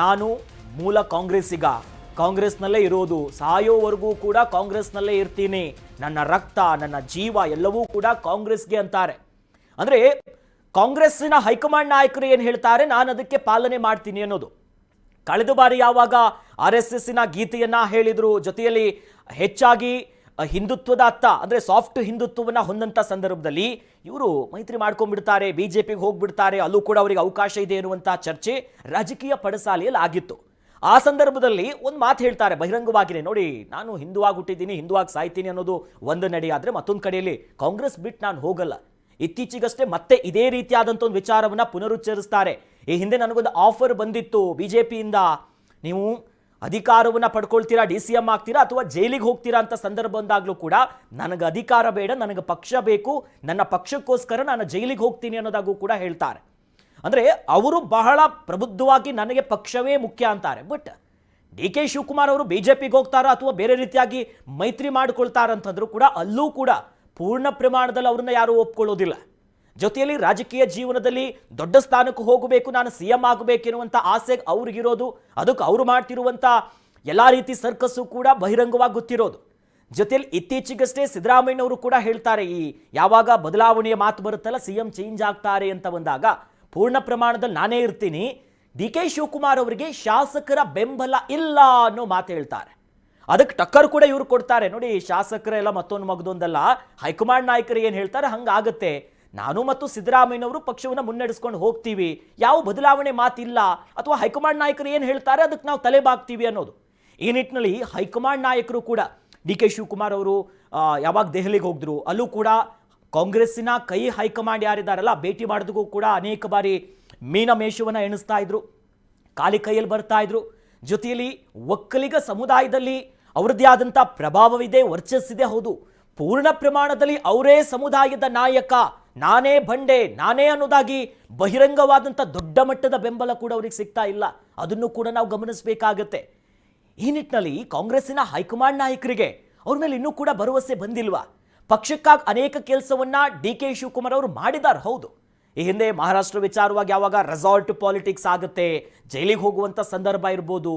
ನಾನು ಮೂಲ ಕಾಂಗ್ರೆಸ್ಸಿಗ. ಕಾಂಗ್ರೆಸ್ನಲ್ಲೇ ಇರೋದು. ಸಾಯೋವರೆಗೂ ಕೂಡ ಕಾಂಗ್ರೆಸ್ನಲ್ಲೇ ಇರ್ತೀನಿ. ನನ್ನ ರಕ್ತ, ನನ್ನ ಜೀವ ಎಲ್ಲವೂ ಕೂಡ ಕಾಂಗ್ರೆಸ್ಗೆ ಅಂತಾರೆ. ಅಂದ್ರೆ ಕಾಂಗ್ರೆಸ್ಸಿನ ಹೈಕಮಾಂಡ್ ನಾಯಕರು ಏನು ಹೇಳ್ತಾರೆ? ನಾನು ಅದಕ್ಕೆ ಪಾಲನೆ ಮಾಡ್ತೀನಿ ಅನ್ನೋದು. ಕಳೆದ ಬಾರಿ ಯಾವಾಗ ಆರ್ ಎಸ್ ಎಸ್ಸಿನ ಗೀತೆಯನ್ನ ಹೇಳಿದ್ರು, ಜೊತೆಯಲ್ಲಿ ಹೆಚ್ಚಾಗಿ ಹಿಂದುತ್ವದ ಅತ್ತ, ಅಂದ್ರೆ ಸಾಫ್ಟ್ ಹಿಂದುತ್ವವನ್ನ ಹೊಂದಂತ ಸಂದರ್ಭದಲ್ಲಿ ಇವರು ಮೈತ್ರಿ ಮಾಡ್ಕೊಂಡ್ಬಿಡ್ತಾರೆ ಪಿಗೆ ಹೋಗ್ಬಿಡ್ತಾರೆ, ಅಲ್ಲೂ ಕೂಡ ಅವರಿಗೆ ಅವಕಾಶ ಇದೆ ಎನ್ನುವಂತಹ ಚರ್ಚೆ ರಾಜಕೀಯ ಪಡಸಾಲೆಯಲ್ಲಿ ಆಗಿತ್ತು. ಆ ಸಂದರ್ಭದಲ್ಲಿ ಒಂದು ಮಾತು ಹೇಳ್ತಾರೆ, ಬಹಿರಂಗವಾಗಿನೇ, ನೋಡಿ, ನಾನು ಹಿಂದುವಾಗಿ ಹುಟ್ಟಿದ್ದೀನಿ ಹಿಂದುವಾಗಿ ಸಾಯ್ತೀನಿ ಅನ್ನೋದು ಒಂದು ನಡೆಯಾದರೆ ಮತ್ತೊಂದು ಕಡೆಯಲ್ಲಿ ಕಾಂಗ್ರೆಸ್ ಬಿಟ್ಟು ನಾನು ಹೋಗಲ್ಲ. ಇತ್ತೀಚೆಗಷ್ಟೇ ಮತ್ತೆ ಇದೇ ರೀತಿಯಾದಂಥ ಒಂದು ವಿಚಾರವನ್ನ ಪುನರುಚ್ಚರಿಸ್ತಾರೆ. ಈ ಹಿಂದೆ ನನಗೊಂದು ಆಫರ್ ಬಂದಿತ್ತು ಬಿ ಜೆ ಪಿಯಿಂದ ನೀವು ಅಧಿಕಾರವನ್ನು ಪಡ್ಕೊಳ್ತೀರಾ, ಡಿ ಸಿ ಎಂ ಆಗ್ತೀರಾ ಅಥವಾ ಜೈಲಿಗೆ ಹೋಗ್ತೀರಾ ಅಂತ ಸಂದರ್ಭ ಬಂದಾಗಲೂ ಕೂಡ ನನಗೆ ಅಧಿಕಾರ ಬೇಡ, ನನಗೆ ಪಕ್ಷ ಬೇಕು, ನನ್ನ ಪಕ್ಷಕ್ಕೋಸ್ಕರ ನಾನು ಜೈಲಿಗೆ ಹೋಗ್ತೀನಿ ಅನ್ನೋದಾಗೂ ಕೂಡ ಹೇಳ್ತಾರೆ. ಅಂದರೆ ಅವರು ಬಹಳ ಪ್ರಬುದ್ಧವಾಗಿ ನನಗೆ ಪಕ್ಷವೇ ಮುಖ್ಯ ಅಂತಾರೆ. ಬಟ್ ಡಿ ಕೆ ಶಿವಕುಮಾರ್ ಅವರು ಬಿ ಜೆ ಪಿಗೆ ಹೋಗ್ತಾರಾ ಅಥವಾ ಬೇರೆ ರೀತಿಯಾಗಿ ಮೈತ್ರಿ ಮಾಡಿಕೊಳ್ತಾರಂತಂದ್ರೂ ಕೂಡ ಅಲ್ಲೂ ಕೂಡ ಪೂರ್ಣ ಪ್ರಮಾಣದಲ್ಲಿ ಅವ್ರನ್ನ ಯಾರೂ ಒಪ್ಕೊಳ್ಳೋದಿಲ್ಲ. ಜೊತೆಯಲ್ಲಿ ರಾಜಕೀಯ ಜೀವನದಲ್ಲಿ ದೊಡ್ಡ ಸ್ಥಾನಕ್ಕೆ ಹೋಗಬೇಕು, ನಾನು ಸಿ ಎಂ ಆಗಬೇಕೆನ್ನುವಂಥ ಆಸೆ ಅವ್ರಿಗಿರೋದು, ಅದಕ್ಕೆ ಅವರು ಮಾಡ್ತಿರುವಂಥ ಎಲ್ಲ ರೀತಿ ಸರ್ಕಸ್ಸು ಕೂಡ ಬಹಿರಂಗವಾಗಿ ಗೊತ್ತಿರೋದು. ಜೊತೆಯಲ್ಲಿ ಇತ್ತೀಚೆಗಷ್ಟೇ ಸಿದ್ದರಾಮಯ್ಯನವರು ಕೂಡ ಹೇಳ್ತಾರೆ, ಈ ಯಾವಾಗ ಬದಲಾವಣೆಯ ಮಾತು ಬರುತ್ತಲ್ಲ ಸಿ ಎಂ ಚೇಂಜ್ ಆಗ್ತಾರೆ ಅಂತ ಬಂದಾಗ, ಪೂರ್ಣ ಪ್ರಮಾಣದಲ್ಲಿ ನಾನೇ ಇರ್ತೀನಿ, ಡಿ ಕೆ ಶಿವಕುಮಾರ್ ಅವರಿಗೆ ಶಾಸಕರ ಬೆಂಬಲ ಇಲ್ಲ ಅನ್ನೋ ಮಾತು ಹೇಳ್ತಾರೆ. ಅದಕ್ಕೆ ಟಕ್ಕರ್ ಕೂಡ ಇವ್ರು ಕೊಡ್ತಾರೆ. ನೋಡಿ, ಶಾಸಕರೆಲ್ಲ ಮತ್ತೊಂದು ಮಗದೊಂದಲ್ಲ, ಹೈಕಮಾಂಡ್ ನಾಯಕರು ಏನು ಹೇಳ್ತಾರೆ, ಹಂಗಾಗತ್ತೆ. ನಾನು ಮತ್ತು ಸಿದ್ದರಾಮಯ್ಯನವರು ಪಕ್ಷವನ್ನು ಮುನ್ನಡೆಸ್ಕೊಂಡು ಹೋಗ್ತೀವಿ. ಯಾವ ಬದಲಾವಣೆ ಮಾತಿಲ್ಲ. ಅಥವಾ ಹೈಕಮಾಂಡ್ ನಾಯಕರು ಏನು ಹೇಳ್ತಾರೆ, ಅದಕ್ಕೆ ನಾವು ತಲೆ ಬಾಗ್ತೀವಿ ಅನ್ನೋದು. ಈ ನಿಟ್ಟಿನಲ್ಲಿ ಹೈಕಮಾಂಡ್ ನಾಯಕರು ಕೂಡ, ಡಿ ಕೆ ಶಿವಕುಮಾರ್ ಅವರು ಯಾವಾಗ ದೆಹಲಿಗೆ ಹೋಗಿದ್ರು, ಅಲ್ಲೂ ಕೂಡ ಕಾಂಗ್ರೆಸ್ಸಿನ ಕೈ ಹೈಕಮಾಂಡ್ ಯಾರಿದ್ದಾರಲ್ಲ, ಭೇಟಿ ಮಾಡಿದಗೂ ಕೂಡ ಅನೇಕ ಬಾರಿ ಮೀನ ಮೇಷವನ್ನು ಎಣಿಸ್ತಾ ಇದ್ರು. ಕಾಲಿ ಕೈಯಲ್ಲಿ ಬರ್ತಾ ಇದ್ರು. ಜೊತೆಯಲ್ಲಿ ಒಕ್ಕಲಿಗ ಸಮುದಾಯದಲ್ಲಿ ಅವ್ರದ್ದೇ ಆದಂಥ ಪ್ರಭಾವವಿದೆ, ವರ್ಚಸ್ಸಿದೆ, ಹೌದು. ಪೂರ್ಣ ಪ್ರಮಾಣದಲ್ಲಿ ಅವರೇ ಸಮುದಾಯದ ನಾಯಕ. ನಾನೇ ಬಂಡೆ ನಾನೇ ಅನ್ನೋದಾಗಿ ಬಹಿರಂಗವಾದಂಥ ದೊಡ್ಡ ಮಟ್ಟದ ಬೆಂಬಲ ಕೂಡ ಅವ್ರಿಗೆ ಸಿಗ್ತಾ ಇಲ್ಲ. ಅದನ್ನು ಕೂಡ ನಾವು ಗಮನಿಸಬೇಕಾಗತ್ತೆ. ಈ ನಿಟ್ಟಿನಲ್ಲಿ ಕಾಂಗ್ರೆಸ್ಸಿನ ಹೈಕಮಾಂಡ್ ನಾಯಕರಿಗೆ ಅವ್ರ ಮೇಲೆ ಇನ್ನೂ ಕೂಡ ಭರವಸೆ ಬಂದಿಲ್ವಾ? ಪಕ್ಷಕ್ಕಾಗಿ ಅನೇಕ ಕೆಲಸವನ್ನ ಡಿ ಕೆ ಶಿವಕುಮಾರ್ ಅವರು ಮಾಡಿದ್ದಾರೆ ಹೌದು. ಈ ಹಿಂದೆ ಮಹಾರಾಷ್ಟ್ರ ವಿಚಾರವಾಗಿ ಯಾವಾಗ ರೆಸಾರ್ಟ್ ಪಾಲಿಟಿಕ್ಸ್ ಆಗುತ್ತೆ, ಜೈಲಿಗೆ ಹೋಗುವಂಥ ಸಂದರ್ಭ ಇರ್ಬೋದು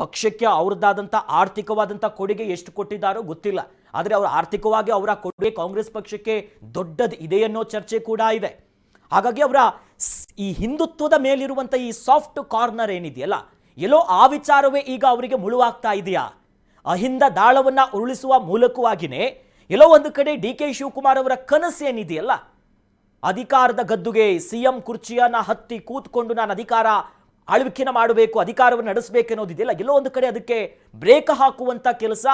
ಪಕ್ಷಕ್ಕೆ ಅವ್ರದ್ದಾದಂಥ ಆರ್ಥಿಕವಾದಂಥ ಕೊಡುಗೆ ಎಷ್ಟು ಕೊಟ್ಟಿದ್ದಾರೋ ಗೊತ್ತಿಲ್ಲ. ಆದರೆ ಅವರು ಆರ್ಥಿಕವಾಗಿ ಅವರ ಕೊಡುಗೆ ಕಾಂಗ್ರೆಸ್ ಪಕ್ಷಕ್ಕೆ ದೊಡ್ಡದು ಇದೆ ಅನ್ನೋ ಚರ್ಚೆ ಕೂಡ ಇದೆ. ಹಾಗಾಗಿ ಅವರ ಸ್- ಈ ಹಿಂದುತ್ವದ ಮೇಲಿರುವಂಥ ಈ ಸಾಫ್ಟ್ ಕಾರ್ನರ್ ಏನಿದೆಯಲ್ಲ, ಎಲ್ಲೋ ಆ ವಿಚಾರವೇ ಈಗ ಅವರಿಗೆ ಮುಳುವಾಗ್ತಾ ಇದೆಯಾ? ಅಹಿಂದ ದಾಳವನ್ನು ಉರುಳಿಸುವ ಮೂಲಕವಾಗಿಯೇ ಎಲ್ಲೋ ಒಂದು ಕಡೆ ಡಿ ಕೆ ಶಿವಕುಮಾರ್ ಅವರ ಕನಸು ಏನಿದೆಯಲ್ಲ, ಅಧಿಕಾರದ ಗದ್ದುಗೆ ಸಿಎಂ ಕುರ್ಚಿಯನ್ನು ಹತ್ತಿ ಕೂತ್ಕೊಂಡು ನಾನು ಅಧಿಕಾರ ಆಳ್ವಿಕೆನ ಮಾಡಬೇಕು, ಅಧಿಕಾರವನ್ನು ನಡೆಸಬೇಕು ಅನ್ನೋದಿದೆಯಲ್ಲ, ಎಲ್ಲೋ ಒಂದು ಕಡೆ ಅದಕ್ಕೆ ಬ್ರೇಕ್ ಹಾಕುವಂತ ಕೆಲಸ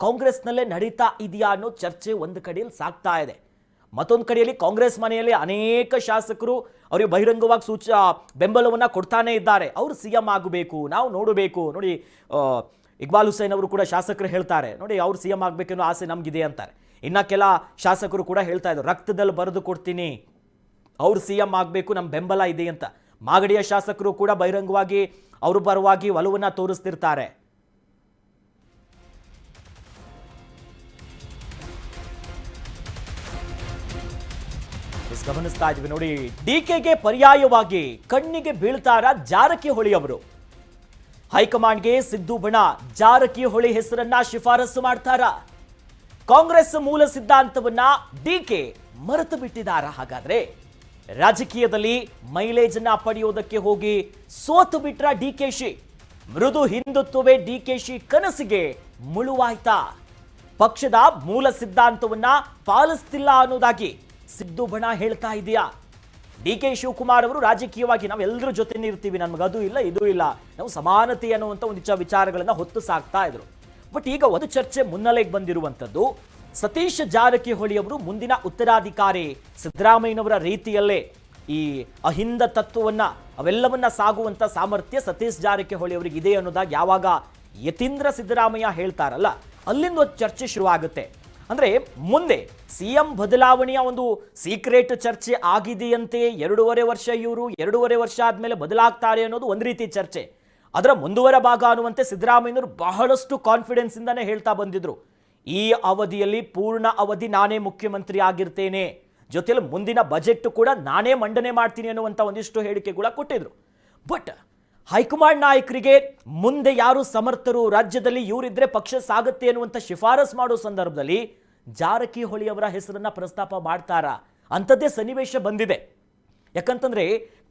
ಕಾಂಗ್ರೆಸ್ನಲ್ಲೇ ನಡೀತಾ ಇದೆಯಾ ಅನ್ನೋ ಚರ್ಚೆ ಒಂದು ಕಡೆಯಲ್ಲಿ ಸಾಗ್ತಾ ಇದೆ. ಮತ್ತೊಂದು ಕಡೆಯಲ್ಲಿ ಕಾಂಗ್ರೆಸ್ ಮನೆಯಲ್ಲಿ ಅನೇಕ ಶಾಸಕರು ಅವರಿಗೆ ಬಹಿರಂಗವಾಗಿ ಸೂಚ ಬೆಂಬಲವನ್ನು ಕೊಡ್ತಾನೇ ಇದ್ದಾರೆ. ಅವರು ಸಿ ಎಂ ಆಗಬೇಕು, ನಾವು ನೋಡಬೇಕು. ನೋಡಿ ಇಕ್ಬಾಲ್ ಹುಸೇನ್ ಅವರು ಕೂಡ ಶಾಸಕರು ಹೇಳ್ತಾರೆ. ನೋಡಿ, ಅವ್ರು ಸಿ ಎಂ ಆಗಬೇಕೆನ್ನೋ ಆಸೆ ನಮಗಿದೆ ಅಂತಾರೆ. ಇನ್ನು ಕೆಲ ಶಾಸಕರು ಕೂಡ ಹೇಳ್ತಾ ಇದ್ದರು ರಕ್ತದಲ್ಲಿ ಬರೆದು ಕೊಡ್ತೀನಿ. ಅವ್ರು ಸಿ ಎಂ ಆಗಬೇಕು ನಮ್ಮ ಬೆಂಬಲ ಇದೆ ಅಂತ. ಮಾಗಡಿಯ ಶಾಸಕರು ಕೂಡ ಬಹಿರಂಗವಾಗಿ ಅವರು ಪರವಾಗಿ ಒಲವನ್ನ ತೋರಿಸ್ತಿರ್ತಾರೆ. ಗಮನಿಸ್ತಾ ಇದ್ವಿ ನೋಡಿ ಡಿಕೆಗೆ ಪರ್ಯಾಯವಾಗಿ ಕಣ್ಣಿಗೆ ಬೀಳ್ತಾರ ಜಾರಕಿಹೊಳಿ ಅವರು. ಹೈಕಮಾಂಡ್ಗೆ ಸಿದ್ದು ಬಣ, ಜಾರಕಿಹೊಳಿ ಹೆಸರನ್ನ ಶಿಫಾರಸು ಮಾಡ್ತಾರ. ಕಾಂಗ್ರೆಸ್ ಮೂಲ ಸಿದ್ಧಾಂತವನ್ನ ಡಿಕೆ ಮರೆತು ಬಿಟ್ಟಿದಾರ ಹಾಗಾದ್ರೆ. ರಾಜಕೀಯದಲ್ಲಿ ಮೈಲೇಜ್ ಅನ್ನ ಪಡೆಯೋದಕ್ಕೆ ಹೋಗಿ ಸೋತು ಬಿಟ್ರ ಡಿ ಕೆ ಶಿ. ಮೃದು ಹಿಂದುತ್ವವೇ ಶಿ ಕನಸಿಗೆ ಮುಳುವಾಯ್ತಾ? ಪಕ್ಷದ ಮೂಲ ಸಿದ್ಧಾಂತವನ್ನ ಪಾಲಿಸ್ತಿಲ್ಲ ಅನ್ನೋದಾಗಿ ಸಿದ್ದು ಬಣ ಹೇಳ್ತಾ ಇದೆಯಾ? ಡಿ ಕೆ ಶಿವಕುಮಾರ್ ಅವರು ರಾಜಕೀಯವಾಗಿ ನಾವೆಲ್ಲರ ಜೊತೆನೇ ಇರ್ತೀವಿ ನಮ್ಗೆ ಅದು ಇಲ್ಲ, ಇದು ಇಲ್ಲ. ನಾವು ಸಮಾನತೆ ಅನ್ನುವಂಥ ಒಂದು ವಿಚಾರಗಳನ್ನ ಹೊತ್ತು ಸಾಕ್ತಾ ಇದ್ರು. ಬಟ್ ಈಗ ಒಂದು ಚರ್ಚೆ ಮುನ್ನೆಲೆಗೆ ಬಂದಿರುವಂಥದ್ದು ಸತೀಶ್ ಜಾರಕಿಹೊಳಿ ಅವರು ಮುಂದಿನ ಉತ್ತರಾಧಿಕಾರಿ ಸಿದ್ದರಾಮಯ್ಯನವರ ರೀತಿಯಲ್ಲೇ ಈ ಅಹಿಂದ ತತ್ವವನ್ನ, ಅವೆಲ್ಲವನ್ನ ಸಾಗುವಂಥ ಸಾಮರ್ಥ್ಯ ಸತೀಶ್ ಜಾರಕಿಹೊಳಿ ಅವರಿಗೆ ಇದೆ ಅನ್ನೋದಾಗಿ ಯಾವಾಗ ಯತೀಂದ್ರ ಸಿದ್ದರಾಮಯ್ಯ ಹೇಳ್ತಾರಲ್ಲ, ಅಲ್ಲಿಂದ ಒಂದು ಚರ್ಚೆ ಶುರುವಾಗುತ್ತೆ. ಅಂದ್ರೆ ಮುಂದೆ ಸಿ ಎಂ ಬದಲಾವಣೆಯ ಒಂದು ಸೀಕ್ರೆಟ್ ಚರ್ಚೆ ಆಗಿದೆಯಂತೆ, ಎರಡೂವರೆ ವರ್ಷ ಇವರು, ಎರಡೂವರೆ ವರ್ಷ ಆದಮೇಲೆ ಬದಲಾಗ್ತಾರೆ ಅನ್ನೋದು ಒಂದು ರೀತಿ ಚರ್ಚೆ. ಅದರ ಮುಂದುವರೆ ಭಾಗ ಅನ್ನುವಂತೆ ಸಿದ್ದರಾಮಯ್ಯನವರು ಬಹಳಷ್ಟು ಕಾನ್ಫಿಡೆನ್ಸ್ ಇಂದಾನೆ ಹೇಳ್ತಾ ಬಂದಿದ್ರು. ಈ ಅವಧಿಯಲ್ಲಿ ಪೂರ್ಣ ಅವಧಿ ನಾನೇ ಮುಖ್ಯಮಂತ್ರಿ ಆಗಿರ್ತೇನೆ. ಜೊತೆಯಲ್ಲಿ ಮುಂದಿನ ಬಜೆಟ್ ಕೂಡ ನಾನೇ ಮಂಡನೆ ಮಾಡ್ತೀನಿ ಅನ್ನುವಂಥ ಒಂದಿಷ್ಟು ಹೇಳಿಕೆ ಕೂಡ ಕೊಟ್ಟಿದ್ರು. ಬಟ್ ಹೈಕಮಾಂಡ್ ನಾಯಕರಿಗೆ ಮುಂದೆ ಯಾರು ಸಮರ್ಥರು, ರಾಜ್ಯದಲ್ಲಿ ಇವರಿದ್ರೆ ಪಕ್ಷ ಸಾಗುತ್ತೆ ಅನ್ನುವಂಥ ಶಿಫಾರಸ್ ಮಾಡೋ ಸಂದರ್ಭದಲ್ಲಿ ಜಾರಕಿಹೊಳಿ ಅವರ ಹೆಸರನ್ನ ಪ್ರಸ್ತಾಪ ಮಾಡ್ತಾರಾ. ಅಂಥದ್ದೇ ಸನ್ನಿವೇಶ ಬಂದಿದೆ. ಯಾಕಂತಂದ್ರೆ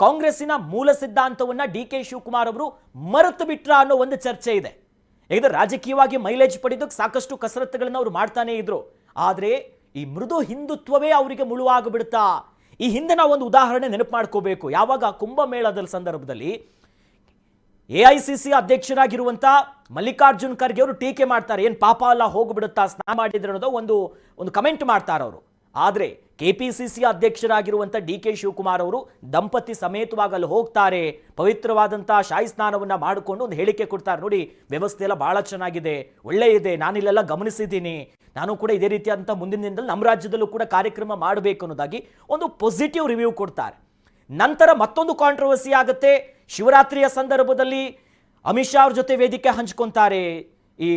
ಕಾಂಗ್ರೆಸ್ಸಿನ ಮೂಲ ಸಿದ್ಧಾಂತವನ್ನ ಡಿ ಕೆ ಶಿವಕುಮಾರ್ ಅವರು ಮರೆತು ಬಿಟ್ರ ಅನ್ನೋ ಒಂದು ಚರ್ಚೆ ಇದೆ. ಯಾಕಂದ್ರೆ ರಾಜಕೀಯವಾಗಿ ಮೈಲೇಜ್ ಪಡೆದಕ್ಕೆ ಸಾಕಷ್ಟು ಕಸರತ್ತುಗಳನ್ನು ಅವರು ಮಾಡ್ತಾನೆ ಇದ್ರು. ಆದರೆ ಈ ಮೃದು ಹಿಂದುತ್ವವೇ ಅವರಿಗೆ ಮುಳುವಾಗಿಬಿಡ್ತಾ. ಈ ಹಿಂದೆ ನಾವು ಒಂದು ಉದಾಹರಣೆ ನೆನಪು ಮಾಡ್ಕೋಬೇಕು. ಯಾವಾಗ ಕುಂಭಮೇಳದ ಸಂದರ್ಭದಲ್ಲಿ ಎ ಐ ಸಿ ಸಿ ಅಧ್ಯಕ್ಷರಾಗಿರುವಂಥ ಮಲ್ಲಿಕಾರ್ಜುನ್ ಖರ್ಗೆ ಅವರು ಟೀಕೆ ಮಾಡ್ತಾರೆ, ಏನು ಪಾಪ ಅಲ್ಲ ಹೋಗ್ಬಿಡುತ್ತಾ, ಸ್ನಾನ ಮಾಡಿದ್ರೆ ಅನ್ನೋದು ಒಂದು ಒಂದು ಕಮೆಂಟ್ ಮಾಡ್ತಾರೆ ಅವರು ಆದರೆ ಕೆ ಪಿ ಸಿ ಸಿ ಅಧ್ಯಕ್ಷರಾಗಿರುವಂಥ ಡಿ ಕೆ ಶಿವಕುಮಾರ್ ಅವರು ದಂಪತಿ ಸಮೇತವಾಗಲು ಹೋಗ್ತಾರೆ. ಪವಿತ್ರವಾದಂಥ ಶಾಹಿ ಸ್ನಾನವನ್ನು ಮಾಡಿಕೊಂಡು ಒಂದು ಹೇಳಿಕೆ ಕೊಡ್ತಾರೆ. ನೋಡಿ, ವ್ಯವಸ್ಥೆ ಎಲ್ಲ ಭಾಳ ಚೆನ್ನಾಗಿದೆ. ಒಳ್ಳೆ ಇದೆ. ನಾನಿಲ್ಲೆಲ್ಲ ಗಮನಿಸಿದ್ದೀನಿ. ನಾನು ಕೂಡ ಇದೇ ರೀತಿಯಾದಂಥ ಮುಂದಿನ ದಿನದಲ್ಲಿ ನಮ್ಮ ರಾಜ್ಯದಲ್ಲೂ ಕೂಡ ಕಾರ್ಯಕ್ರಮ ಮಾಡಬೇಕು ಅನ್ನೋದಾಗಿ ಒಂದು ಪಾಸಿಟಿವ್ ರಿವ್ಯೂ ಕೊಡ್ತಾರೆ. ನಂತರ ಮತ್ತೊಂದು ಕಾಂಟ್ರವರ್ಸಿ ಆಗುತ್ತೆ. ಶಿವರಾತ್ರಿಯ ಸಂದರ್ಭದಲ್ಲಿ ಅಮಿತ್ ಶಾ ಅವ್ರ ಜೊತೆ ವೇದಿಕೆ ಹಂಚ್ಕೊಂತಾರೆ. ಈ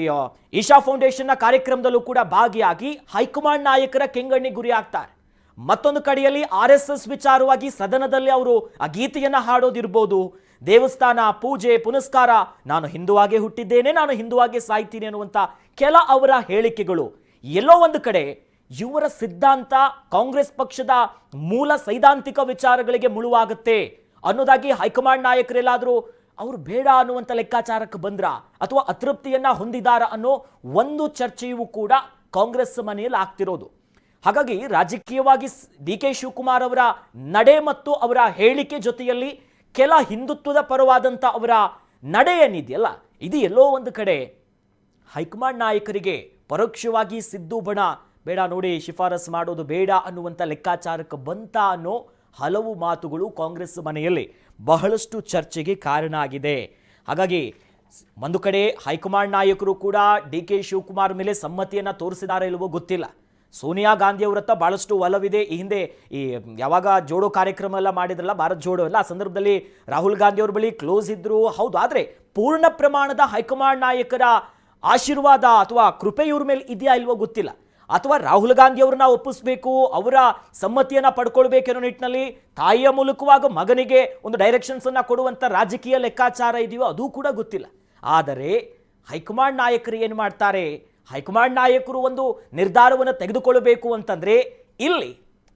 ಇಶಾ ಫೌಂಡೇಶನ್ನ ಕಾರ್ಯಕ್ರಮದಲ್ಲೂ ಕೂಡ ಭಾಗಿಯಾಗಿ ಹೈಕಮಾಂಡ್ ನಾಯಕರ ಕೆಂಗಣ್ಣಿಗೆ ಗುರಿ ಆಗ್ತಾರೆ. ಮತ್ತೊಂದು ಕಡೆಯಲ್ಲಿ ಆರ್ ಎಸ್ ಎಸ್ ವಿಚಾರವಾಗಿ ಸದನದಲ್ಲಿ ಅವರು ಆ ಗೀತೆಯನ್ನ ಹಾಡೋದಿರ್ಬೋದು. ದೇವಸ್ಥಾನ ಪೂಜೆ, ಪುನಸ್ಕಾರ, ನಾನು ಹಿಂದುವಾಗೆ ಹುಟ್ಟಿದ್ದೇನೆ, ನಾನು ಹಿಂದುವಾಗೆ ಸಾಯ್ತೀನಿ ಅನ್ನುವಂಥ ಕೆಲ ಅವರ ಹೇಳಿಕೆಗಳು. ಎಲ್ಲೋ ಒಂದು ಕಡೆ ಇವರ ಸಿದ್ಧಾಂತ ಕಾಂಗ್ರೆಸ್ ಪಕ್ಷದ ಮೂಲ ಸೈದ್ಧಾಂತಿಕ ವಿಚಾರಗಳಿಗೆ ಮುಳುವಾಗುತ್ತೆ ಅನ್ನೋದಾಗಿ ಹೈಕಮಾಂಡ್ ನಾಯಕರೆಲ್ಲಾದರೂ ಅವರು ಬೇಡ ಅನ್ನುವಂಥ ಲೆಕ್ಕಾಚಾರಕ್ಕೆ ಬಂದ್ರ? ಅಥವಾ ಅತೃಪ್ತಿಯನ್ನ ಹೊಂದಿದಾರ ಅನ್ನೋ ಒಂದು ಚರ್ಚೆಯೂ ಕೂಡ ಕಾಂಗ್ರೆಸ್ ಮನೆಯಲ್ಲಿ ಆಗ್ತಿರೋದು. ಹಾಗಾಗಿ ರಾಜಕೀಯವಾಗಿ ಡಿ ಕೆ ಶಿವಕುಮಾರ್ ಅವರ ನಡೆ ಮತ್ತು ಅವರ ಹೇಳಿಕೆ ಜೊತೆಯಲ್ಲಿ ಕೆಲ ಹಿಂದುತ್ವದ ಪರವಾದಂಥ ಅವರ ನಡೆ ಏನಿದೆಯಲ್ಲ ಇದು ಎಲ್ಲೋ ಒಂದು ಕಡೆ ಹೈಕಮಾಂಡ್ ನಾಯಕರಿಗೆ ಪರೋಕ್ಷವಾಗಿ ಸಿದ್ದು ಬಣ ಬೇಡ ನೋಡಿ ಶಿಫಾರಸ್ ಮಾಡೋದು ಬೇಡ ಅನ್ನುವಂಥ ಲೆಕ್ಕಾಚಾರಕ್ಕೆ ಬಂತ ಅನ್ನೋ ಹಲವು ಮಾತುಗಳು ಕಾಂಗ್ರೆಸ್ ಮನೆಯಲ್ಲಿ ಬಹಳಷ್ಟು ಚರ್ಚೆಗೆ ಕಾರಣ ಆಗಿದೆ ಹಾಗಾಗಿ ಒಂದು ಕಡೆ ಹೈಕಮಾಂಡ್ ನಾಯಕರು ಕೂಡ ಡಿ ಕೆ ಶಿವಕುಮಾರ್ ಮೇಲೆ ಸಮ್ಮತಿಯನ್ನು ತೋರಿಸಿದಾರೆ ಇಲ್ಲವೋ ಗೊತ್ತಿಲ್ಲ. ಸೋನಿಯಾ ಗಾಂಧಿ ಅವರತ್ತ ಬಹಳಷ್ಟು ಒಲವಿದೆ. ಈ ಹಿಂದೆ ಈ ಯಾವಾಗ ಜೋಡೋ ಕಾರ್ಯಕ್ರಮ ಎಲ್ಲ ಮಾಡಿದ್ರಲ್ಲ, ಭಾರತ್ ಜೋಡೋ ಎಲ್ಲ, ಆ ಸಂದರ್ಭದಲ್ಲಿ ರಾಹುಲ್ ಗಾಂಧಿ ಅವ್ರ ಬಳಿ ಕ್ಲೋಸ್ ಇದ್ರು. ಹೌದು, ಆದರೆ ಪೂರ್ಣ ಪ್ರಮಾಣದ ಹೈಕಮಾಂಡ್ ನಾಯಕರ ಆಶೀರ್ವಾದ ಅಥವಾ ಕೃಪೆ ಇವ್ರ ಮೇಲೆ ಇದೆಯಾ ಇಲ್ವೋ ಗೊತ್ತಿಲ್ಲ. ಅಥವಾ ರಾಹುಲ್ ಗಾಂಧಿ ಅವ್ರನ್ನ ಒಪ್ಪಿಸ್ಬೇಕು, ಅವರ ಸಮ್ಮತಿಯನ್ನ ಪಡ್ಕೊಳ್ಬೇಕೆನ್ನೋ ನಿಟ್ಟಿನಲ್ಲಿ ತಾಯಿಯ ಮೂಲಕವಾಗ ಮಗನಿಗೆ ಒಂದು ಡೈರೆಕ್ಷನ್ಸನ್ನು ಕೊಡುವಂಥ ರಾಜಕೀಯ ಲೆಕ್ಕಾಚಾರ ಇದೆಯೋ ಅದು ಕೂಡ ಗೊತ್ತಿಲ್ಲ. ಆದರೆ ಹೈಕಮಾಂಡ್ ನಾಯಕರು ಏನು ಮಾಡ್ತಾರೆ? ಹೈಕಮಾಂಡ್ ನಾಯಕರು ಒಂದು ನಿರ್ಧಾರವನ್ನು ತೆಗೆದುಕೊಳ್ಳಬೇಕು ಅಂತಂದ್ರೆ ಇಲ್ಲಿ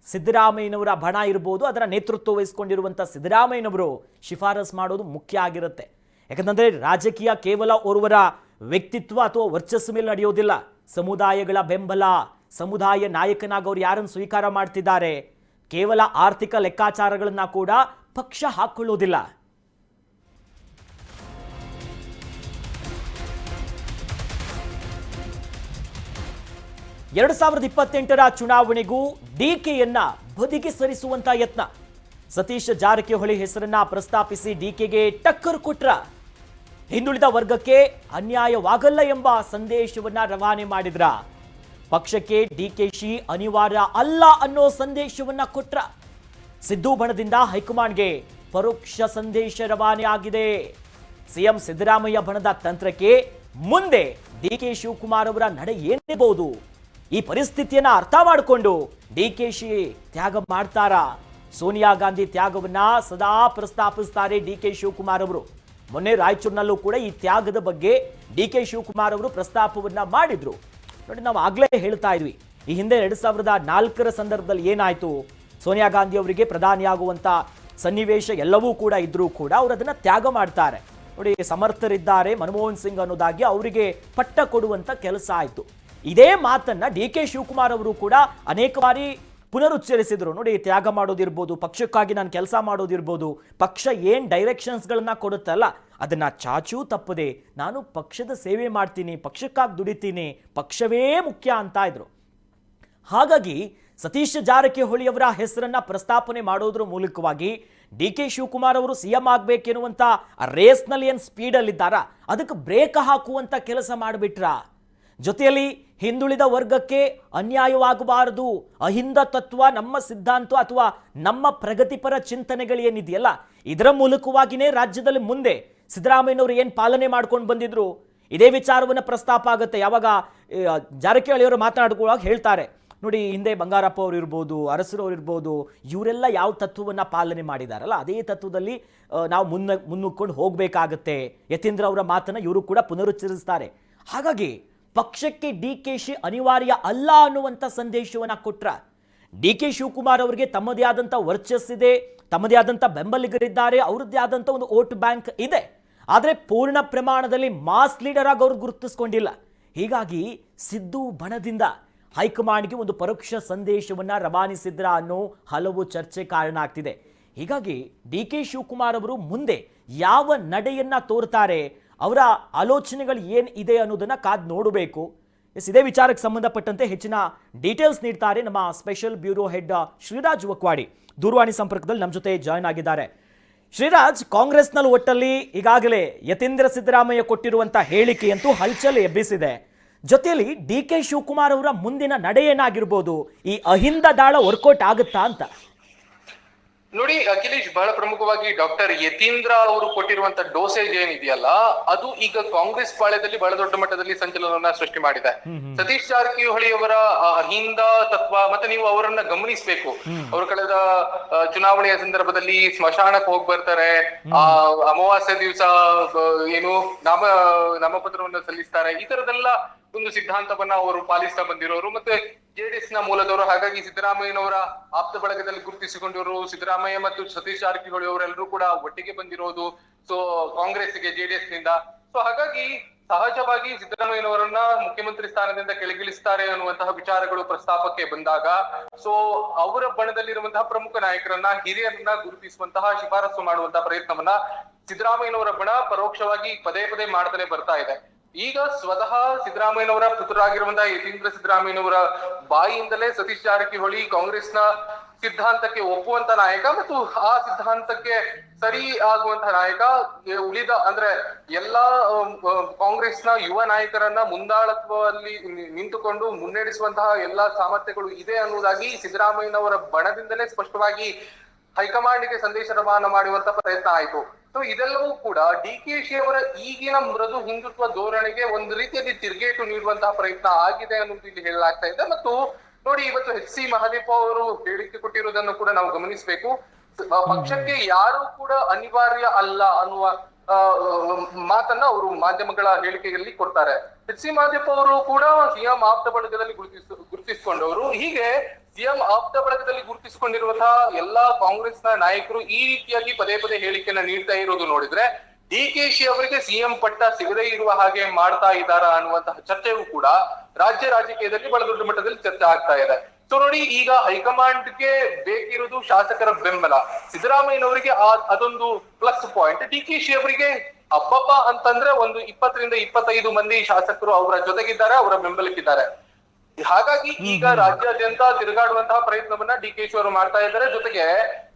ಸಿದ್ದರಾಮಯ್ಯನವರ ಬಣ ಇರ್ಬೋದು, ಅದರ ನೇತೃತ್ವ ವಹಿಸಿಕೊಂಡಿರುವಂಥ ಸಿದ್ದರಾಮಯ್ಯನವರು ಶಿಫಾರಸ್ ಮಾಡೋದು ಮುಖ್ಯ ಆಗಿರುತ್ತೆ. ಯಾಕಂತಂದರೆ ರಾಜಕೀಯ ಕೇವಲ ಓರ್ವರ ವ್ಯಕ್ತಿತ್ವ ಅಥವಾ ವರ್ಚಸ್ಸು ಮೇಲೆ ನಡೆಯೋದಿಲ್ಲ. ಸಮುದಾಯಗಳ ಬೆಂಬಲ, ಸಮುದಾಯ ನಾಯಕನಾಗಿ ಅವರು ಯಾರನ್ನು ಸ್ವೀಕಾರ ಮಾಡ್ತಿದ್ದಾರೆ? ಕೇವಲ ಆರ್ಥಿಕ ಲೆಕ್ಕಾಚಾರಗಳನ್ನ ಕೂಡ ಪಕ್ಷ ಹಾಕ್ಕೊಳ್ಳೋದಿಲ್ಲ ಎರಡು ಸಾವಿರದ ಇಪ್ಪತ್ತೆಂಟರ ಚುನಾವಣೆಗೂ ಡಿಕೆಯನ್ನ ಬದಿಗೆ ಸರಿಸುವಂತ ಯತ್ನ. ಸತೀಶ್ ಜಾರಕಿಹೊಳಿ ಹೆಸರನ್ನ ಪ್ರಸ್ತಾಪಿಸಿ ಡಿಕೆಗೆ ಟಕ್ಕರ್ ಕೊಟ್ರ. ಹಿಂದುಳಿದ ವರ್ಗಕ್ಕೆ ಅನ್ಯಾಯವಾಗಲ್ಲ ಎಂಬ ಸಂದೇಶವನ್ನ ರವಾನೆ ಮಾಡಿದ್ರ. ಪಕ್ಷಕ್ಕೆ ಡಿಕೆಶಿ ಅನಿವಾರ್ಯ ಅಲ್ಲ ಅನ್ನೋ ಸಂದೇಶವನ್ನ ಕೊಟ್ರ. ಸಿದ್ದು ಬಣದಿಂದ ಹೈಕಮಾಂಡ್ಗೆ ಪರೋಕ್ಷ ಸಂದೇಶ ರವಾನೆ ಆಗಿದೆ. ಸಿಎಂ ಸಿದ್ದರಾಮಯ್ಯ ಬಣದ ತಂತ್ರಕ್ಕೆ ಮುಂದೆ ಡಿಕೆ ಶಿವಕುಮಾರ್ ಅವರ ನಡೆ ಏನಿರಬಹುದು ಈ ಪರಿಸ್ಥಿತಿಯನ್ನ ಅರ್ಥ ಮಾಡಿಕೊಂಡು ಡಿಕೆಶಿ ತ್ಯಾಗ ಮಾಡ್ತಾರಾ? ಸೋನಿಯಾ ಗಾಂಧಿ ತ್ಯಾಗವನ್ನ ಸದಾ ಪ್ರಸ್ತಾಪಿಸ್ತಾರೆ ಡಿ ಕೆ ಶಿವಕುಮಾರ್ ಅವರು. ಮೊನ್ನೆ ರಾಯಚೂರಿನಲ್ಲೂ ಕೂಡ ಈ ತ್ಯಾಗದ ಬಗ್ಗೆ ಡಿ ಕೆ ಶಿವಕುಮಾರ್ ಅವರು ಪ್ರಸ್ತಾಪವನ್ನ ಮಾಡಿದ್ರು. ನೋಡಿ, ನಾವು ಆಗ್ಲೇ ಹೇಳ್ತಾ ಇದ್ವಿ. ಈ ಹಿಂದೆ ಎರಡ್ ಸಾವಿರದ ನಾಲ್ಕರ ಸಂದರ್ಭದಲ್ಲಿ ಏನಾಯ್ತು? ಸೋನಿಯಾ ಗಾಂಧಿ ಅವರಿಗೆ ಪ್ರಧಾನಿಯಾಗುವಂತ ಸನ್ನಿವೇಶ ಎಲ್ಲವೂ ಕೂಡ ಇದ್ರೂ ಕೂಡ ಅವರು ಅದನ್ನ ತ್ಯಾಗ ಮಾಡ್ತಾರೆ. ನೋಡಿ, ಸಮರ್ಥರಿದ್ದಾರೆ ಮನಮೋಹನ್ ಸಿಂಗ್ ಅನ್ನೋದಾಗಿ ಅವರಿಗೆ ಪಟ್ಟ ಕೊಡುವಂತ ಕೆಲಸ ಆಯ್ತು. ಇದೇ ಮಾತನ್ನ ಡಿ ಕೆ ಶಿವಕುಮಾರ್ ಅವರು ಕೂಡ ಅನೇಕ ಬಾರಿ ಪುನರುಚ್ಚರಿಸಿದ್ರು. ನೋಡಿ, ತ್ಯಾಗ ಮಾಡೋದಿರ್ಬೋದು, ಪಕ್ಷಕ್ಕಾಗಿ ನಾನು ಕೆಲಸ ಮಾಡೋದಿರ್ಬೋದು, ಪಕ್ಷ ಏನ್ ಡೈರೆಕ್ಷನ್ಸ್ಗಳನ್ನ ಕೊಡುತ್ತಲ್ಲ, ಅದನ್ನ ಚಾಚೂ ತಪ್ಪದೆ ನಾನು ಪಕ್ಷದ ಸೇವೆ ಮಾಡ್ತೀನಿ, ಪಕ್ಷಕ್ಕಾಗಿ ದುಡಿತೀನಿ, ಪಕ್ಷವೇ ಮುಖ್ಯ ಅಂತ ಇದ್ರು. ಹಾಗಾಗಿ ಸತೀಶ್ ಜಾರಕಿಹೊಳಿ ಅವರ ಹೆಸರನ್ನ ಪ್ರಸ್ತಾಪನೆ ಮಾಡೋದ್ರ ಮೂಲಕವಾಗಿ ಡಿ ಕೆ ಶಿವಕುಮಾರ್ ಅವರು ಸಿ ಎಂ ಆಗ್ಬೇಕೆನ್ನುವಂತ ರೇಸ್ನಲ್ಲಿ ಏನು ಸ್ಪೀಡಲ್ಲಿದ್ದಾರಾ ಅದಕ್ಕೆ ಬ್ರೇಕ್ ಹಾಕುವಂಥ ಕೆಲಸ ಮಾಡಿಬಿಟ್ರ? ಜೊತೆಯಲ್ಲಿ ಹಿಂದುಳಿದ ವರ್ಗಕ್ಕೆ ಅನ್ಯಾಯವಾಗಬಾರದು. ಅಹಿಂದ ತತ್ವ ನಮ್ಮ ಸಿದ್ಧಾಂತ ಅಥವಾ ನಮ್ಮ ಪ್ರಗತಿಪರ ಚಿಂತನೆಗಳೇನಿದೆಯಲ್ಲ ಇದರ ಮೂಲಕವಾಗಿಯೇ ರಾಜ್ಯದಲ್ಲಿ ಮುಂದೆ ಸಿದ್ದರಾಮಯ್ಯನವರು ಏನು ಪಾಲನೆ ಮಾಡ್ಕೊಂಡು ಬಂದಿದ್ರು? ಇದೇ ವಿಚಾರವನ್ನು ಪ್ರಸ್ತಾಪ ಆಗುತ್ತೆ. ಯಾವಾಗ ಜಾರಕಿಹೊಳಿಯವರು ಮಾತನಾಡುವಾಗ ಹೇಳ್ತಾರೆ. ನೋಡಿ, ಹಿಂದೆ ಬಂಗಾರಪ್ಪ ಅವರು ಇರ್ಬೋದು ಅರಸರವ್ರು ಇರ್ಬೋದು, ಇವರೆಲ್ಲ ಯಾವ ತತ್ವವನ್ನು ಪಾಲನೆ ಮಾಡಿದಾರಲ್ಲ, ಅದೇ ತತ್ವದಲ್ಲಿ ನಾವು ಮುನ್ನ ಮುನ್ನುಕ್ಕೊಂಡು ಹೋಗಬೇಕಾಗತ್ತೆ. ಯತೀಂದ್ರ ಅವರ ಮಾತನ್ನು ಇವರು ಕೂಡ ಪುನರುಚ್ಚರಿಸ್ತಾರೆ. ಹಾಗಾಗಿ ಪಕ್ಷಕ್ಕೆ ಡಿ ಕೆ ಶಿ ಅನಿವಾರ್ಯ ಅಲ್ಲ ಅನ್ನುವಂಥ ಸಂದೇಶವನ್ನು ಕೊಟ್ರ. ಡಿ ಕೆ ಶಿವಕುಮಾರ್ ಅವರಿಗೆ ತಮ್ಮದೇ ಆದಂಥ ವರ್ಚಸ್ಸಿದೆ ತಮ್ಮದೇ ಆದಂಥ ಬೆಂಬಲಿಗರಿದ್ದಾರೆ, ಅವರದ್ದೇ ಆದಂಥ ಒಂದು ವೋಟ್ ಬ್ಯಾಂಕ್ ಇದೆ. ಆದರೆ ಪೂರ್ಣ ಪ್ರಮಾಣದಲ್ಲಿ ಮಾಸ್ ಲೀಡರ್ ಆಗಿ ಅವರು ಗುರುತಿಸ್ಕೊಂಡಿಲ್ಲ. ಹೀಗಾಗಿ ಸಿದ್ದು ಬಣದಿಂದ ಹೈಕಮಾಂಡ್ಗೆ ಒಂದು ಪರೋಕ್ಷ ಸಂದೇಶವನ್ನು ರವಾನಿಸಿದ್ರ ಅನ್ನೋ ಹಲವು ಚರ್ಚೆ ಕಾರಣ ಆಗ್ತಿದೆ. ಹೀಗಾಗಿ ಡಿ ಕೆ ಶಿವಕುಮಾರ್ ಅವರು ಮುಂದೆ ಯಾವ ನಡೆಯನ್ನ ತೋರ್ತಾರೆ ಅವರ ಆಲೋಚನೆಗಳು ಏನು ಇದೆ ಅನ್ನೋದನ್ನು ಕಾದ್ ನೋಡಬೇಕು. ಎಸ್, ಇದೇ ವಿಚಾರಕ್ಕೆ ಸಂಬಂಧಪಟ್ಟಂತೆ ಹೆಚ್ಚಿನ ಡೀಟೇಲ್ಸ್ ನೀಡ್ತಾರೆ ನಮ್ಮ special bureau head Shriraj Vakwadi. ದೂರವಾಣಿ ಸಂಪರ್ಕದಲ್ಲಿ ನಮ್ಮ ಜೊತೆ ಜಾಯ್ನ್ ಆಗಿದ್ದಾರೆ. ಶ್ರೀರಾಜ್, ಕಾಂಗ್ರೆಸ್ನಲ್ಲಿ ಒಟ್ಟಲ್ಲಿ ಈಗಾಗಲೇ ಯತೀಂದ್ರ ಸಿದ್ದರಾಮಯ್ಯ ಕೊಟ್ಟಿರುವಂಥ ಹೇಳಿಕೆಯಂತೂ ಹಲ್ಚಲ್ ಎಬ್ಬಿಸಿದೆ. ಜೊತೆಯಲ್ಲಿ ಡಿ ಕೆ ಶಿವಕುಮಾರ್ ಅವರ ಮುಂದಿನ ನಡೆ ಏನಾಗಿರ್ಬೋದು ಈ ಅಹಿಂದ ದಾಳ ವರ್ಕೌಟ್ ಆಗುತ್ತಾ ಅಂತ. ನೋಡಿ ಅಖಿಲೇಶ್ ಬಹಳ ಪ್ರಮುಖವಾಗಿ ಡಾಕ್ಟರ್ ಯತೀಂದ್ರ ಅವರು ಕೊಟ್ಟಿರುವಂತ ಡೋಸೇಜ್ ಏನಿದೆಯಲ್ಲ ಅದು ಈಗ ಕಾಂಗ್ರೆಸ್ ಪಾಳ್ಯದಲ್ಲಿ ಬಹಳ ದೊಡ್ಡ ಮಟ್ಟದಲ್ಲಿ ಸಂಚಲನವನ್ನ ಸೃಷ್ಟಿ ಮಾಡಿದೆ. ಸತೀಶ್ ಜಾರಕಿಹೊಳಿ ಅವರ ಅಹಿಂದ ತತ್ವ ಮತ್ತೆ ನೀವು ಅವರನ್ನ ಗಮನಿಸಬೇಕು. ಅವರು ಕಳೆದ ಚುನಾವಣೆಯ ಸಂದರ್ಭದಲ್ಲಿ ಸ್ಮಶಾನಕ್ಕೆ ಹೋಗಿ ಬರ್ತಾರೆ. ಆ ಅಮಾವಾಸ್ಯ ದಿವಸ ಏನು ನಾಮ ನಾಮಪತ್ರವನ್ನ ಸಲ್ಲಿಸ್ತಾರೆ. ಈ ತರದೆಲ್ಲ ಒಂದು ಸಿದ್ಧಾಂತವನ್ನ ಅವರು ಪಾಲಿಸ್ತಾ ಬಂದಿರೋರು. ಮತ್ತೆ ಜೆಡಿಎಸ್ನ ಮೂಲದವರು, ಹಾಗಾಗಿ ಸಿದ್ದರಾಮಯ್ಯನವರ ಆಪ್ತ ಬಳಗದಲ್ಲಿ ಗುರುತಿಸಿಕೊಂಡಿರೋರು, ಸಿದ್ದರಾಮಯ್ಯ ಮತ್ತು ಸತೀಶ್ ಜಾರಕಿಹೊಳಿ ಅವರೆಲ್ಲರೂ ಕೂಡ ಒಟ್ಟಿಗೆ ಬಂದಿರೋದು ಸೊ ಕಾಂಗ್ರೆಸ್ಗೆ ಜೆಡಿಎಸ್ನಿಂದ ಸೊ ಹಾಗಾಗಿ ಸಹಜವಾಗಿ ಸಿದ್ದರಾಮಯ್ಯನವರನ್ನ ಮುಖ್ಯಮಂತ್ರಿ ಸ್ಥಾನದಿಂದ ಕೆಳಗಿಳಿಸ್ತಾರೆ ಅನ್ನುವಂತಹ ವಿಚಾರಗಳು ಪ್ರಸ್ತಾಪಕ್ಕೆ ಬಂದಾಗ ಸೊ ಅವರ ಬಣದಲ್ಲಿರುವಂತಹ ಪ್ರಮುಖ ನಾಯಕರನ್ನ, ಹಿರಿಯರನ್ನ ಗುರುತಿಸುವಂತಹ ಶಿಫಾರಸು ಮಾಡುವಂತಹ ಪ್ರಯತ್ನವನ್ನ ಸಿದ್ದರಾಮಯ್ಯನವರ ಬಣ ಪರೋಕ್ಷವಾಗಿ ಪದೇ ಪದೇ ಮಾಡ್ತಾನೆ ಬರ್ತಾ ಇದೆ. ಈಗ ಸ್ವತಃ ಸಿದ್ದರಾಮಯ್ಯನವರ ಪುತ್ರರಾಗಿರುವಂತಹ ಯತೀಂದ್ರ ಸಿದ್ದರಾಮಯ್ಯನವರ ಬಾಯಿಯಿಂದಲೇ ಸತೀಶ್ ಜಾರಕಿಹೊಳಿ ಕಾಂಗ್ರೆಸ್ನ ಸಿದ್ಧಾಂತಕ್ಕೆ ಒಪ್ಪುವಂತ ನಾಯಕ ಮತ್ತು ಆ ಸಿದ್ಧಾಂತಕ್ಕೆ ಸರಿ ಆಗುವಂತಹ ನಾಯಕ ಉಳಿದ ಅಂದ್ರೆ ಎಲ್ಲಾ ಕಾಂಗ್ರೆಸ್ನ ಯುವ ನಾಯಕರನ್ನ ಮುಂದಾಳತ್ವದಲ್ಲಿ ನಿಂತುಕೊಂಡು ಮುನ್ನಡೆಸುವಂತಹ ಎಲ್ಲಾ ಸಾಮರ್ಥ್ಯಗಳು ಇದೆ ಅನ್ನುವುದಾಗಿ ಸಿದ್ದರಾಮಯ್ಯನವರ ಬಣದಿಂದಲೇ ಸ್ಪಷ್ಟವಾಗಿ ಹೈಕಮಾಂಡ್ಗೆ ಸಂದೇಶ ರವಾನ ಮಾಡುವಂತ ಪ್ರಯತ್ನ ಆಯ್ತು. ಸೊ ಇದೆಲ್ಲವೂ ಕೂಡ ಡಿ ಕೆ ಶಿ ಅವರ ಈಗಿನ ಮೃದು ಹಿಂದುತ್ವ ಧೋರಣೆಗೆ ಒಂದು ರೀತಿಯಲ್ಲಿ ತಿರುಗೇಟು ನೀಡುವಂತಹ ಪ್ರಯತ್ನ ಆಗಿದೆ ಅನ್ನೋದು ಇಲ್ಲಿ ಹೇಳಲಾಗ್ತಾ ಇದೆ. ಮತ್ತು ನೋಡಿ, ಇವತ್ತು ಎಚ್ ಸಿ ಮಹದೇವ ಅವರು ಹೇಳಿಕೆ ಕೊಟ್ಟಿರುವುದನ್ನು ಕೂಡ ನಾವು ಗಮನಿಸಬೇಕು. ಪಕ್ಷಕ್ಕೆ ಯಾರು ಕೂಡ ಅನಿವಾರ್ಯ ಅಲ್ಲ ಅನ್ನುವ ಮಾತನ್ನ ಅವರು ಮಾಧ್ಯಮಗಳ ಹೇಳಿಕೆಯಲ್ಲಿ ಕೊಡ್ತಾರೆ. ಎಚ್ ಸಿ ಮಹಾದೇಪ ಅವರು ಕೂಡ ಸಿಎಂ ಆಪ್ತ ಬಳಗದಲ್ಲಿ ಗುರುತಿಸ್, ಗುರುತಿಸಿಕೊಂಡವರು. ಹೀಗೆ ಸಿಎಂ ಆಪ್ತ ಬಳಗದಲ್ಲಿ ಗುರುತಿಸಿಕೊಂಡಿರುವಂತಹ ಎಲ್ಲಾ ಕಾಂಗ್ರೆಸ್ನ ನಾಯಕರು ಈ ರೀತಿಯಾಗಿ ಪದೇ ಪದೇ ಹೇಳಿಕೆಯನ್ನ ನೀಡ್ತಾ ಇರೋದು ನೋಡಿದ್ರೆ ಡಿ ಕೆ ಶಿ ಅವರಿಗೆ ಸಿಎಂ ಪಟ್ಟ ಸಿಗದೇ ಇರುವ ಹಾಗೆ ಮಾಡ್ತಾ ಇದ್ದಾರಾ ಅನ್ನುವಂತಹ ಚರ್ಚೆಯೂ ಕೂಡ ರಾಜ್ಯ ರಾಜಕೀಯದಲ್ಲಿ ಬಹಳ ದೊಡ್ಡ ಮಟ್ಟದಲ್ಲಿ ಚರ್ಚೆ ಆಗ್ತಾ ಇದೆ. ಸೊ ನೋಡಿ, ಈಗ ಹೈಕಮಾಂಡ್ಗೆ ಬೇಕಿರುವುದು ಶಾಸಕರ ಬೆಂಬಲ. ಸಿದ್ದರಾಮಯ್ಯನವರಿಗೆ ಅದೊಂದು plus point. D K Shi ಅವರಿಗೆ ಅಬ್ಬಬ್ಬ ಅಂತಂದ್ರೆ ಒಂದು ಇಪ್ಪತ್ತರಿಂದ ಇಪ್ಪತ್ತೈದು ಮಂದಿ ಶಾಸಕರು ಅವರ ಜೊತೆಗಿದ್ದಾರೆ, ಅವರ ಬೆಂಬಲಕ್ಕಿದ್ದಾರೆ. ಹಾಗಾಗಿ ಈಗ ರಾಜ್ಯಾದ್ಯಂತ ತಿರುಗಾಡುವಂತಹ ಪ್ರಯತ್ನವನ್ನ ಡಿ ಕೆ ಅವರು ಮಾಡ್ತಾ ಇದ್ದಾರೆ. ಜೊತೆಗೆ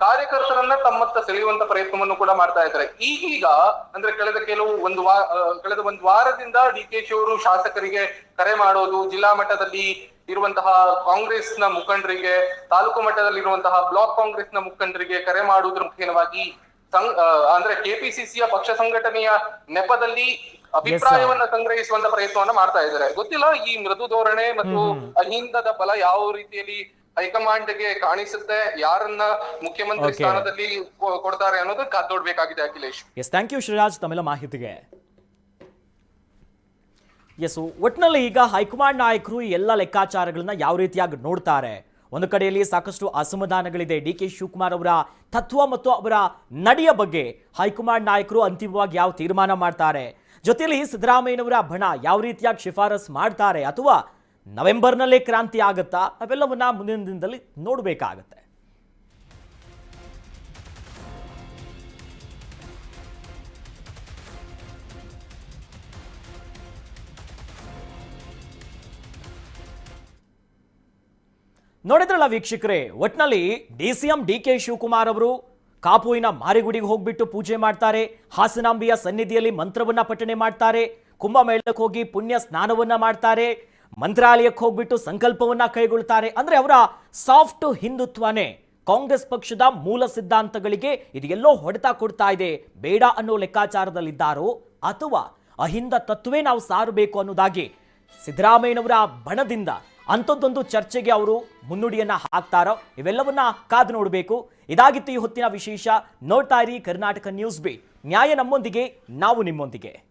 ಕಾರ್ಯಕರ್ತರನ್ನ ತಮ್ಮತ್ತ ಸೆಳೆಯುವಂತ ಪ್ರಯತ್ನವನ್ನು ಕೂಡ ಮಾಡ್ತಾ ಇದ್ದಾರೆ. ಈಗೀಗ ಅಂದ್ರೆ ಕಳೆದ ಕೆಲವು ಒಂದು ವಾ ಕಳೆದ ಒಂದು ವಾರದಿಂದ ಡಿ ಕೆ ಅವರು ಶಾಸಕರಿಗೆ ಕರೆ ಮಾಡೋದು ಜಿಲ್ಲಾ ಮಟ್ಟದಲ್ಲಿ ಇರುವಂತಹ ಕಾಂಗ್ರೆಸ್ನ ಮುಖಂಡರಿಗೆ ತಾಲೂಕು ಮಟ್ಟದಲ್ಲಿ ಇರುವಂತಹ ಬ್ಲಾಕ್ ಕಾಂಗ್ರೆಸ್ನ ಮುಖಂಡರಿಗೆ ಕರೆ ಮಾಡುವುದರ ಮುಖೇನವಾಗಿ ಅಂದ್ರೆ ಕೆಪಿಸಿಸಿಯ ಪಕ್ಷ ಸಂಘಟನೆಯ ನೆಪದಲ್ಲಿ ಅಭಿಪ್ರಾಯವನ್ನ ಸಂಗ್ರಹಿಸುವಂತ ಪ್ರಯತ್ನವನ್ನ ಮಾಡ್ತಾ ಇದ್ದಾರೆ. ಗೊತ್ತಿಲ್ಲ ಈ ಮೃದು ಧೋರಣೆ ಮತ್ತು ಅಹಿಂದದ ಬಲ ಯಾವ ರೀತಿಯಲ್ಲಿ ಹೈಕಮಾಂಡ್ಗೆ ಕಾಣಿಸುತ್ತೆ ಯಾರನ್ನ ಮುಖ್ಯಮಂತ್ರಿ ಸ್ಥಾನದಲ್ಲಿ ಕೊಡ್ತಾರೆ ಅನ್ನೋದು ಕಾದೋಡ್ಬೇಕಾಗಿದೆ Akhilesh. Yes thank you Shriraj ತಮ್ಮೆಲ್ಲ ಮಾಹಿತಿಗೆ. ಎಸ್ ಒಟ್ನಲ್ಲಿ ಈಗ ಹೈಕಮಾಂಡ್ ನಾಯಕರು ಎಲ್ಲ ಲೆಕ್ಕಾಚಾರಗಳನ್ನ ಯಾವ ರೀತಿಯಾಗಿ ನೋಡ್ತಾರೆ? ಒಂದು ಕಡೆಯಲ್ಲಿ ಸಾಕಷ್ಟು ಅಸಮಾಧಾನಗಳಿದೆ. ಡಿ ಕೆ ಶಿವಕುಮಾರ್ ಅವರ ತತ್ವ ಮತ್ತು ಅವರ ನಡೆಯ ಬಗ್ಗೆ ಹೈಕಮಾಂಡ್ ನಾಯಕರು ಅಂತಿಮವಾಗಿ ಯಾವ ತೀರ್ಮಾನ ಮಾಡ್ತಾರೆ? ಜೊತೆಯಲ್ಲಿ ಸಿದ್ದರಾಮಯ್ಯನವರ ಬಣ ಯಾವ ರೀತಿಯಾಗಿ ಶಿಫಾರಸ್ ಮಾಡ್ತಾರೆ? ಅಥವಾ ನವೆಂಬರ್ನಲ್ಲೇ ಕ್ರಾಂತಿ ಆಗುತ್ತಾ? ಅವೆಲ್ಲವನ್ನ ಮುಂದಿನ ದಿನದಲ್ಲಿ ನೋಡಬೇಕಾಗತ್ತೆ. ನೋಡಿದ್ರಲ್ಲ ವೀಕ್ಷಕರೇ, ಒಟ್ನಲ್ಲಿ D C M D K Shivakumar ಅವರು ಕಾಪುವಿನ ಮಾರಿಗುಡಿಗೆ ಹೋಗ್ಬಿಟ್ಟು ಪೂಜೆ ಮಾಡ್ತಾರೆ, ಹಾಸನಾಂಬಿಯ ಸನ್ನಿಧಿಯಲ್ಲಿ ಮಂತ್ರವನ್ನ ಪಠಣೆ ಮಾಡ್ತಾರೆ, ಕುಂಭಮೇಳಕ್ಕೆ ಹೋಗಿ ಪುಣ್ಯ ಸ್ನಾನವನ್ನ ಮಾಡ್ತಾರೆ, ಮಂತ್ರಾಲಯಕ್ಕೆ ಹೋಗ್ಬಿಟ್ಟು ಸಂಕಲ್ಪವನ್ನ ಕೈಗೊಳ್ತಾರೆ. ಅಂದ್ರೆ ಅವರ ಸಾಫ್ಟ್ ಹಿಂದುತ್ವನೇ ಕಾಂಗ್ರೆಸ್ ಪಕ್ಷದ ಮೂಲ ಸಿದ್ಧಾಂತಗಳಿಗೆ ಇದು ಎಲ್ಲೋ ಹೊಡೆತ ಕೊಡ್ತಾ ಇದೆ. ಬೇಡ ಅನ್ನೋ ಲೆಕ್ಕಾಚಾರದಲ್ಲಿದ್ದಾರೋ ಅಥವಾ ಅಹಿಂದ ತತ್ವೇ ನಾವು ಸಾರಬೇಕು ಅನ್ನೋದಾಗಿ ಸಿದ್ದರಾಮಯ್ಯನವರ ಬಣದಿಂದ ಅಂಥದ್ದೊಂದು ಚರ್ಚೆಗೆ ಅವರು ಮುನ್ನುಡಿಯನ್ನ ಹಾಕ್ತಾರೋ ಇವೆಲ್ಲವನ್ನ ಕಾದು ನೋಡಬೇಕು. ಇದಾಗಿತ್ತು ಈ ಹೊತ್ತಿನ ವಿಶೇಷ. ನೋಡ್ತಾ ಕರ್ನಾಟಕ ನ್ಯೂಸ್ ಬೀಟ್ ನ್ಯಾಯ ನಮ್ಮೊಂದಿಗೆ, ನಾವು ನಿಮ್ಮೊಂದಿಗೆ.